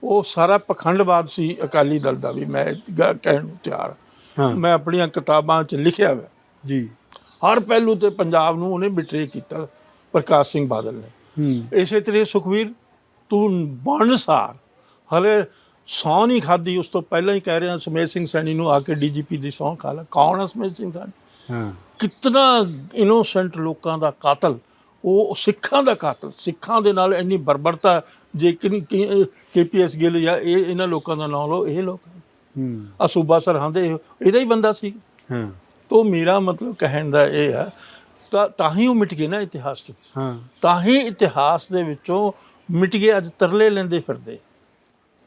ਉਹ ਸਾਰਾ ਪਖੰਡਵਾਦ ਸੀ ਅਕਾਲੀ ਦਲ ਦਾ ਵੀ ਮੈਂ ਕਹਿਣ ਨੂੰ ਤਿਆਰ ਹਾਂ। ਮੈਂ ਆਪਣੀਆਂ ਕਿਤਾਬਾਂ 'ਚ ਲਿਖਿਆ ਹੋਇਆ। ਜੀ। ਹਰ ਪਹਿਲੂ ਤੇ ਪੰਜਾਬ ਨੂੰ ਉਹਨੇ ਬਿਟਰੇ ਕੀਤਾ ਪ੍ਰਕਾਸ਼ ਸਿੰਘ ਬਾਦਲ ਨੇ। ਇਸੇ ਤਰ੍ਹਾਂ ਸੁਖਵੀਰ ਤੂੰ ਬਣਸਾਰ ਹਲੇ ਸਹੁੰ ਨਹੀਂ ਖਾਦੀ ਉਸ ਤੋਂ ਪਹਿਲਾਂ ਹੀ ਕਹਿ ਰਿਹਾ ਸੁਮੇਰ ਸਿੰਘ ਸੈਣੀ ਨੂੰ ਆ ਕੇ ਡੀਜੀਪੀ ਦੀ ਸਹੁੰ ਖਾ ਲੈ। ਕੌਣ ਹੈ ਸੁਮੇਰ ਸਿੰਘ ਸੈਣੀ? ਹਾਂ। ਕਿਤਨਾ ਇਨੋਸੈਂਟ ਲੋਕਾਂ ਦਾ ਕਾਤਲ। ਉਹ ਸਿੱਖਾਂ ਦਾ ਕਾਤਲ ਸਿੱਖਾਂ ਦੇ ਨਾਲ ਇੰਨੀ ਬਰਬਰਤਾ ਜੇ ਕੇਪੀਐਸ ਗਿੱਲ ਜਾਂ ਇਹ ਇਹਨਾਂ ਲੋਕਾਂ ਦਾ ਨਾਮ ਲਓ ਇਹ ਲੋਕ ਹੂੰ। ਆ ਸੂਬਾ ਸਰਹੰਦ ਇਹ ਇਹਦਾ ਹੀ ਬੰਦਾ ਸੀ। ਹਾਂ। ਤੋ ਮੇਰਾ ਮਤਲਬ ਕਹਿਣ ਦਾ ਇਹ ਹੈ ਤਾਂ ਤਾਂ ਹੀ ਉਹ ਮਿਟ ਗਏ ਨਾ ਇਤਿਹਾਸ ਤੋਂ ਹਾਂ। ਤਾਂ ਹੀ ਇਤਿਹਾਸ ਦੇ ਵਿੱਚੋਂ ਮਿਟ ਗਏ ਅੱਜ ਤਰਲੇ ਲੈਂਦੇ ਫਿਰਦੇ।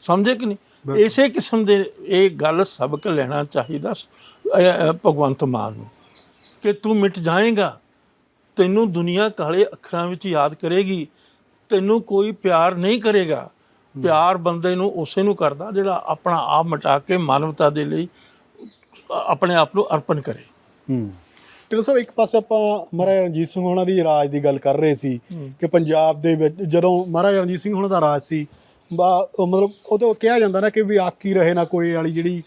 ਸਮਝੇ ਕਿ ਨਹੀਂ? ਇਸੇ ਕਿਸਮ ਦੇ ਇਹ ਗੱਲ ਸਬਕ ਲੈਣਾ ਚਾਹੀਦਾ ਭਗਵੰਤ ਮਾਨ ਨੂੰ। ਕਿ ਤੂੰ ਮਿਟ ਜਾਏਗਾ ਤੈਨੂੰ ਦੁਨੀਆ ਕਾਲੇ ਅੱਖਰਾਂ ਵਿੱਚ ਯਾਦ ਕਰੇਗੀ ਤੈਨੂੰ ਕੋਈ ਪਿਆਰ ਨਹੀਂ ਕਰੇਗਾ। ਪਿਆਰ ਬੰਦੇ ਨੂੰ ਉਸੇ ਨੂੰ ਕਰਦਾ ਜਿਹੜਾ ਆਪਣਾ ਆਪ ਮਿਟਾ ਕੇ ਮਾਨਵਤਾ ਦੇ ਲਈ ਆਪਣੇ ਆਪ ਨੂੰ ਅਰਪਣ ਕਰੇ। ਹੂੰ। ਢਿੱਲੋਂ ਸਾਹਿਬ ਇੱਕ ਪਾਸੇ ਆਪਾਂ ਮਹਾਰਾਜਾ ਰਣਜੀਤ ਸਿੰਘ ਹੋਣਾ ਦੀ ਰਾਜ ਦੀ ਗੱਲ ਕਰ ਰਹੇ ਸੀ ਕਿ ਪੰਜਾਬ ਦੇ ਵਿੱਚ ਜਦੋਂ ਮਹਾਰਾਜਾ ਰਣਜੀਤ ਸਿੰਘ ਹੋਣਾ ਦਾ ਰਾਜ ਸੀ ਮਤਲਬ ਉਹ ਤੋਂ ਕਿਹਾ ਜਾਂਦਾ ਨਾ ਕਿ ਵੀ ਆਕੀ ਰਹੇ ਨਾ ਕੋਈ ਵਾਲੀ ਜਿਹੜੀ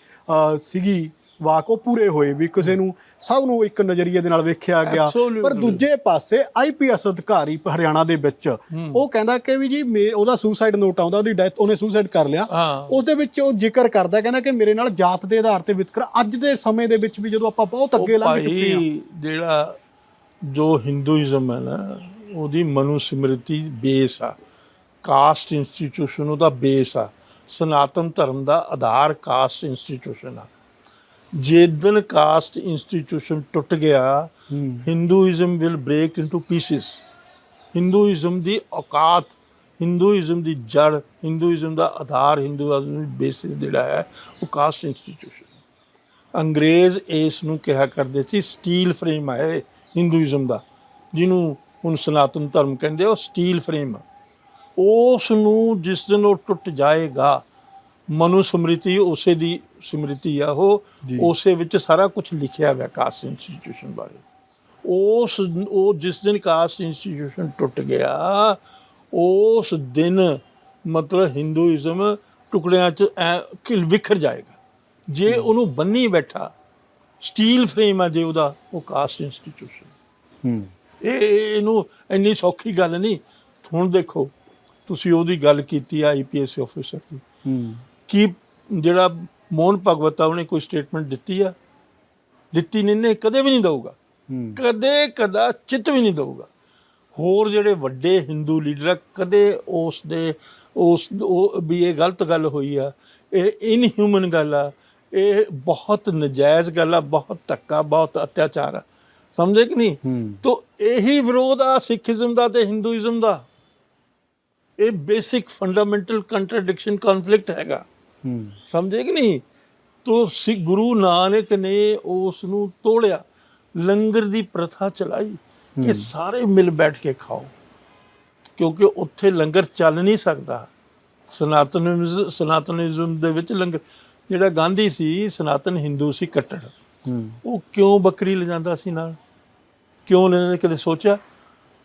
ਸੀਗੀ ਵਾਕ ਉਹ ਪੂਰੇ ਹੋਏ ਵੀ ਕਿਸੇ ਨੂੰ ਸਭ ਨੂੰ ਇੱਕ ਨਜ਼ਰੀਏ ਦੇ ਨਾਲ ਵੇਖਿਆ ਗਿਆ. ਪਰ ਦੂਜੇ ਪਾਸੇ ਆਈਪੀਐਸ ਅਧਿਕਾਰੀ ਹਰਿਆਣਾ ਦੇ ਵਿੱਚ ਉਹ ਕਹਿੰਦਾ ਕਿ ਵੀ ਜੀ ਉਹਦਾ ਸੁਸਾਈਡ ਨੋਟ ਆਉਂਦਾ ਉਹਦੀ ਡੈਥ ਉਹਨੇ ਸੁਸਾਈਡ ਕਰ ਲਿਆ। ਉਸ ਦੇ ਵਿੱਚ ਉਹ ਜ਼ਿਕਰ ਕਰਦਾ ਕਹਿੰਦਾ ਕਿ ਮੇਰੇ ਨਾਲ ਜਾਤ ਦੇ ਆਧਾਰ ਤੇ ਵਿਤਕਰਾ ਅੱਜ ਦੇ ਸਮੇਂ ਦੇ ਵਿੱਚ ਵੀ ਜਦੋਂ ਆਪਾਂ ਬਹੁਤ ਅੱਗੇ ਲੰਘ ਚੁੱਕੇ ਹਾਂ। ਜਿਹੜਾ ਜੋ ਹਿੰਦੂਇਜ਼ਮ ਹੈ ਨਾ ਉਹਦੀ ਮਨੁ ਸਿਮਰਤੀ ਬੇਸ ਆ। ਕਾਸਟ ਇੰਸਟੀਟਿਊਸ਼ਨ ਉਹਦਾ ਬੇਸ ਆ। ਸਨਾਤਨ ਧਰਮ ਦਾ ਆਧਾਰ ਕਾਸਟ ਇੰਸਟੀਟਿਊਸ਼ਨ ਆ। ਜਿੱਦਨ ਕਾਸਟ ਇੰਸਟੀਟਿਊਸ਼ਨ ਟੁੱਟ ਗਿਆ Hinduism will break into pieces Hinduism ਦੀ ਔਕਾਤ ਹਿੰਦੂਇਜ਼ਮ ਦੀ ਜੜ ਹਿੰਦੂਇਜ਼ਮ ਦਾ ਆਧਾਰ ਹਿੰਦੂਇਜ਼ਮ ਦੀ ਬੇਸਿਸ ਜਿਹੜਾ ਹੈ ਉਹ ਕਾਸਟ ਇੰਸਟੀਟਿਊਸ਼ਨ ਅੰਗਰੇਜ਼ ਇਸ ਨੂੰ ਕਿਹਾ ਕਰਦੇ ਸੀ ਸਟੀਲ ਫਰੇਮ ਹੈ ਹਿੰਦੂਇਜ਼ਮ ਦਾ। ਜਿਹਨੂੰ ਹੁਣ ਸਨਾਤਨ ਧਰਮ ਕਹਿੰਦੇ ਉਹ ਸਟੀਲ ਫਰੇਮ ਉਸ ਨੂੰ ਜਿਸ ਦਿਨ ਉਹ ਟੁੱਟ ਜਾਏਗਾ ਮਨੁ ਸਮ੍ਰਿਤੀ ਉਸੇ ਦੀ ਸਮ੍ਰਿਤੀ ਆ ਉਹ। ਉਸੇ ਵਿੱਚ ਸਾਰਾ ਕੁਝ ਲਿਖਿਆ ਹੋਇਆ ਕਾਸਟ ਇੰਸਟੀਟਿਊਸ਼ਨ ਬਾਰੇ। ਉਸ ਉਹ ਜਿਸ ਦਿਨ ਕਾਸਟ ਇੰਸਟੀਟਿਊਸ਼ਨ ਟੁੱਟ ਗਿਆ ਉਸ ਦਿਨ ਮਤਲਬ ਹਿੰਦੂਇਜ਼ਮ ਟੁਕੜਿਆਂ 'ਚ ਐ ਖਿਲ ਵਿਖਰ ਜਾਏਗਾ। ਜੇ ਉਹਨੂੰ ਬੰਨੀ ਬੈਠਾ ਸਟੀਲ ਫਰੇਮ ਆ ਜੇ ਉਹਦਾ ਉਹ ਕਾਸਟ ਇੰਸਟੀਟਿਊਸ਼ਨ। ਹੂੰ। ਇਹ ਇਹ- ਇਹਨੂੰ ਇੰਨੀ ਸੌਖੀ ਗੱਲ ਨਹੀਂ। ਹੁਣ ਦੇਖੋ ਤੁਸੀਂ ਉਹਦੀ ਗੱਲ ਕੀਤੀ ਆ ਆਈਪੀਐਸ ਆਫੀਸਰ ਦੀ। ਹੂੰ। ਕੀ ਜਿਹੜਾ ਮੋਹਨ ਭਗਵਤ ਆ ਉਹਨੇ ਕੋਈ ਸਟੇਟਮੈਂਟ ਦਿੱਤੀ ਆ? ਦਿੱਤੀ ਨਹੀਂ ਨੇ ਕਦੇ ਵੀ ਨਹੀਂ ਦਊਗਾ। ਕਦੇ ਕਦਾ ਚਿੱਤ ਵੀ ਨਹੀਂ ਦਊਗਾ। ਹੋਰ ਜਿਹੜੇ ਵੱਡੇ ਹਿੰਦੂ ਲੀਡਰ ਕਦੇ ਉਸ ਦੇ ਉਸ ਉਹ ਵੀ ਇਹ ਗਲਤ ਗੱਲ ਹੋਈ ਆ ਇਹ ਇਨਹਿਊਮਨ ਗੱਲ ਆ ਇਹ ਬਹੁਤ ਨਜਾਇਜ਼ ਗੱਲ ਆ ਬਹੁਤ ਧੱਕਾ ਬਹੁਤ ਅਤਿਆਚਾਰ ਆ। ਸਮਝੇ ਕਿ ਨਹੀਂ? ਤੋ ਇਹੀ ਵਿਰੋਧ ਆ ਸਿੱਖੀਜ਼ਮ ਦਾ ਤੇ ਹਿੰਦੂਇਜ਼ਮ ਦਾ। ਇਹ ਬੇਸਿਕ ਫੰਡਾਮੈਂਟਲ ਕੰਟਰਡਿਕਸ਼ਨ ਕਨਫਲਿਕਟ ਹੈਗਾ। ਸਮਝੇ ਕਿ ਨਹੀਂ? ਤੋ ਸਿ ਗੁਰੂ ਨਾਨਕ ਨੇ ਉਸ ਨੂੰ ਤੋੜਿਆ ਲੰਗਰ ਦੀ ਪ੍ਰਥਾ ਚਲਾਈ ਕਿ ਸਾਰੇ ਮਿਲ ਬੈਠ ਕੇ ਖਾਓ। ਕਿਉਂਕਿ ਉੱਥੇ ਲੰਗਰ ਚੱਲ ਨਹੀਂ ਸਕਦਾ। ਸਨਾਤਨਿਜ਼ਮ ਸਨਾਤਨਿਜ਼ਮ ਦੇ ਵਿੱਚ ਲੰਗਰ ਜਿਹੜਾ ਗਾਂਧੀ ਸੀ ਸਨਾਤਨ ਹਿੰਦੂ ਸੀ ਕੱਟੜ ਉਹ ਕਿਉਂ ਬੱਕਰੀ ਲਿਜਾਂਦਾ ਸੀ ਨਾਲ? ਕਿਉਂ ਲੈਣੇ ਕਦੇ ਸੋਚਿਆ?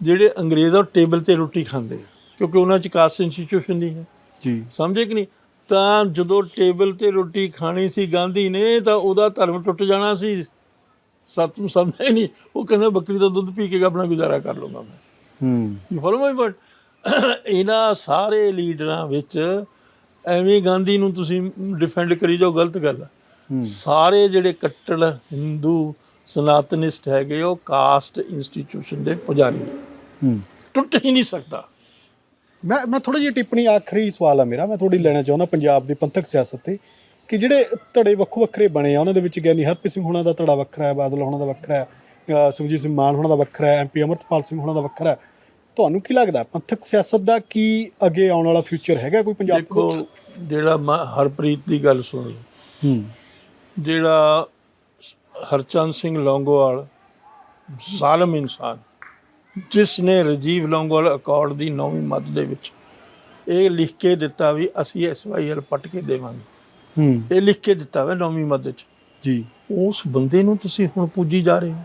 ਜਿਹੜੇ ਅੰਗਰੇਜ਼ ਆ ਉਹ ਟੇਬਲ ਤੇ ਰੋਟੀ ਖਾਂਦੇ ਕਿਉਂਕਿ ਉਹਨਾਂ ਚ ਕਾਸਟ ਇੰਸਟੀਟਿਊਸ਼ਨ ਨਹੀਂ ਹੈ। ਜੀ। ਸਮਝੇ ਕਿ ਨਹੀਂ? ਤਾਂ ਜਦੋਂ ਟੇਬਲ ਤੇ ਰੋਟੀ ਖਾਣੀ ਸੀ ਗਾਂਧੀ ਨੇ ਤਾਂ ਉਹਦਾ ਧਰਮ ਟੁੱਟ ਜਾਣਾ ਸੀ। ਸੱਤ ਨੂੰ ਸਮਝਿਆ ਹੀ ਨਹੀਂ। ਉਹ ਕਹਿੰਦਾ ਬੱਕਰੀ ਦਾ ਦੁੱਧ ਪੀ ਕੇ ਆਪਣਾ ਗੁਜ਼ਾਰਾ ਕਰ ਲਵਾਂਗਾ ਮੈਂ। ਹੂੰ। ਫੋਲੋ ਬਟ ਇਹਨਾਂ ਸਾਰੇ ਲੀਡਰਾਂ ਵਿੱਚ ਐਵੇਂ ਗਾਂਧੀ ਨੂੰ ਤੁਸੀਂ ਡਿਫੈਂਡ ਕਰੀ ਜਾਓ ਗਲਤ ਗੱਲ ਸਾਰੇ ਜਿਹੜੇ ਕੱਟੜ ਹਿੰਦੂ ਸਨਾਤਨਿਸਟ ਹੈਗੇ ਉਹ ਕਾਸਟ ਇੰਸਟੀਟਿਊਸ਼ਨ ਦੇ ਪੁਜਾਰੀ। ਹੂੰ। ਟੁੱਟ ਹੀ ਨਹੀਂ ਸਕਦਾ। ਮੈਂ ਮੈਂ ਥੋੜੀ ਜਿਹੀ ਟਿੱਪਣੀ ਆਖਰੀ ਸਵਾਲ ਆ ਮੇਰਾ ਮੈਂ ਥੋੜੀ ਲੈਣਾ ਚਾਹੁੰਦਾ ਪੰਜਾਬ ਦੀ ਪੰਥਕ ਸਿਆਸਤ ਤੇ ਕਿ ਜਿਹੜੇ ਧੜੇ ਵੱਖੋ ਵੱਖਰੇ ਬਣੇ ਆ ਉਹਨਾਂ ਦੇ ਵਿੱਚ ਗਿਆਨੀ ਹਰਪ੍ਰੀਤ ਸਿੰਘ ਹੋਣਾ ਦਾ ਧੜਾ ਵੱਖਰਾ ਹੈ ਬਾਦਲ ਹੋਣਾ ਦਾ ਵੱਖਰਾ ਹੈ ਸੁਖਜੀਤ ਸਿੰਘ ਮਾਨ ਹੋਣਾ ਦਾ ਵੱਖਰਾ ਹੈ ਐਮਪੀ ਅਮਰਤਪਾਲ ਸਿੰਘ ਹੋਣਾ ਦਾ ਵੱਖਰਾ ਹੈ। ਤੁਹਾਨੂੰ ਕੀ ਲੱਗਦਾ ਪੰਥਕ ਸਿਆਸਤ ਦਾ ਕੀ ਅੱਗੇ ਆਉਣ ਵਾਲਾ ਫਿਊਚਰ ਹੈਗਾ ਕੋਈ ਪੰਜਾਬ ਦੇ ਦੇਖੋ? ਜਿਹੜਾ ਮ- ਹਰਪ੍ਰੀਤ ਦੀ ਗੱਲ ਸੁਣ ਲਓ। ਹੂੰ। ਜਿਹੜਾ ਹਰਚੰਦ ਸਿੰਘ ਲੌਂਗੋਵਾਲ ਜ਼ਾਲਮ ਇਨਸਾਨ ਜਿਸ ਨੇ ਰਜੀਵ ਲੌਂਗੋਵਾਲ ਅਕਾਰਡ ਦੀ ਨੌਵੀਂ ਮੱਦ ਦੇ ਵਿੱਚ ਇਹ ਲਿਖ ਕੇ ਦਿੱਤਾ ਵੀ ਅਸੀਂ ਐਸਵਾਈਐਲ ਪਟ ਕੇ ਦੇਵਾਂਗੇ। ਹੂੰ। ਇਹ ਲਿਖ ਕੇ ਦਿੱਤਾ ਵਾ ਨੌਵੀਂ ਮੱਦ 'ਚ। ਜੀ। ਉਸ ਬੰਦੇ ਨੂੰ ਤੁਸੀਂ ਹੁਣ ਪੂਜੀ ਜਾ ਰਹੇ ਹੋ।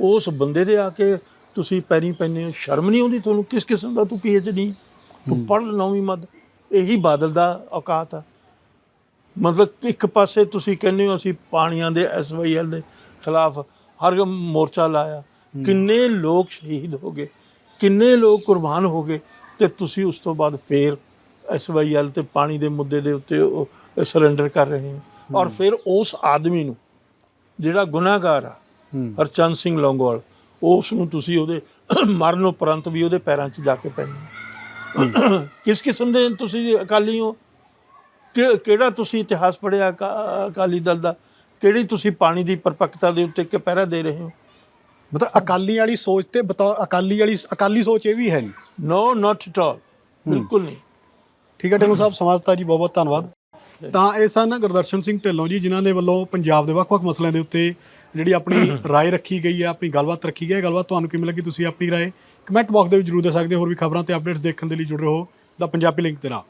ਉਸ ਬੰਦੇ ਦੇ ਆ ਕੇ ਤੁਸੀਂ ਪੈਰੀ ਪੈਨੇ ਹੋ। ਸ਼ਰਮ ਨਹੀਂ ਆਉਂਦੀ ਤੁਹਾਨੂੰ ਕਿਸ ਕਿਸਮ ਦਾ ਤੂੰ ਪੀਐਚਡੀ ਤੂੰ ਪੜ੍ਹ ਨੌਵੀਂ ਮੱਦ ਇਹੀ ਬਾਦਲ ਦਾ ਔਕਾਤ ਆ। ਮਤਲਬ ਇੱਕ ਪਾਸੇ ਤੁਸੀਂ ਕਹਿੰਦੇ ਹੋ ਅਸੀਂ ਪਾਣੀਆਂ ਦੇ ਐਸਵਾਈਐਲ ਦੇ ਖਿਲਾਫ ਹਰ ਮੋਰਚਾ ਲਾਇਆ। ਕਿੰਨੇ ਲੋਕ ਸ਼ਹੀਦ ਹੋ ਗਏ ਕਿੰਨੇ ਲੋਕ ਕੁਰਬਾਨ ਹੋ ਗਏ ਤੇ ਤੁਸੀਂ ਉਸ ਤੋਂ ਬਾਅਦ ਫੇਰ ਐਸਵਾਈਐਲ ਤੇ ਪਾਣੀ ਦੇ ਮੁੱਦੇ ਦੇ ਉੱਤੇ ਸਰੈਂਡਰ ਕਰ ਰਹੇ ਹੋ। ਔਰ ਫਿਰ ਉਸ ਆਦਮੀ ਨੂੰ ਜਿਹੜਾ ਗੁਨਾਹਗਾਰ ਆ ਹਰਚੰਦ ਸਿੰਘ ਲੌਂਗੋਵਾਲ ਉਸ ਨੂੰ ਤੁਸੀਂ ਉਹਦੇ ਮਰਨ ਉਪਰੰਤ ਵੀ ਉਹਦੇ ਪੈਰਾਂ 'ਚ ਜਾ ਕੇ ਪੈਣੇ ਕਿਸ ਕਿਸਮ ਦੇ ਤੁਸੀਂ ਅਕਾਲੀ ਹੋ? ਕਿ ਕਿਹੜਾ ਤੁਸੀਂ ਇਤਿਹਾਸ ਪੜ੍ਹਿਆ ਅਕਾ- ਅਕਾਲੀ ਦਲ ਦਾ? ਕਿਹੜੀ ਤੁਸੀਂ ਪਾਣੀ ਦੀ ਪਰਪੱਕਤਾ ਦੇ ਉੱਤੇ ਕਿ ਪਹਿਰਾ ਦੇ ਰਹੇ ਹੋ? ਮਤਲਬ ਅਕਾਲੀ ਵਾਲੀ ਸੋਚ ਤੇ ਬਤੌਰ ਅਕਾਲੀ ਵਾਲੀ ਅਕਾਲੀ ਸੋਚ ਇਹ ਵੀ ਹੈ ਨਹੀਂ ਨੋ ਨਾਟ ਐਟ ਆਲ ਬਿਲਕੁਲ ਨਹੀਂ ਠੀਕ ਹੈ ਢਿੱਲੋਂ ਸਾਹਿਬ ਸਮਾਂ ਦਿੱਤਾ ਜੀ ਬਹੁਤ ਬਹੁਤ ਧੰਨਵਾਦ ਤਾਂ ਇਹ ਸਨ ਗੁਰਦਰਸ਼ਨ ਸਿੰਘ ਢਿੱਲੋਂ ਜੀ ਜਿਨ੍ਹਾਂ ਦੇ ਵੱਲੋਂ ਪੰਜਾਬ ਦੇ ਵੱਖ-ਵੱਖ ਮਸਲਿਆਂ ਦੇ ਉੱਤੇ ਜਿਹੜੀ ਆਪਣੀ رائے ਰੱਖੀ ਗਈ ਹੈ ਆਪਣੀ ਗੱਲਬਾਤ ਰੱਖੀ ਗਈ ਹੈ ਗੱਲਬਾਤ ਤੁਹਾਨੂੰ ਕਿਵੇਂ ਲੱਗੀ ਤੁਸੀਂ ਆਪਣੀ رائے ਕਮੈਂਟ ਬਾਕਸ ਦੇ ਵਿੱਚ ਜਰੂਰ ਦੇ ਸਕਦੇ ਹੋ ਹੋਰ ਵੀ ਖਬਰਾਂ ਤੇ ਅਪਡੇਟਸ ਦੇਖਣ ਦੇ ਲਈ ਜੁੜੇ ਰਹੋ ਦਾ ਪੰਜਾਬੀ ਲਿੰਕ ਦੇ ਨਾਲ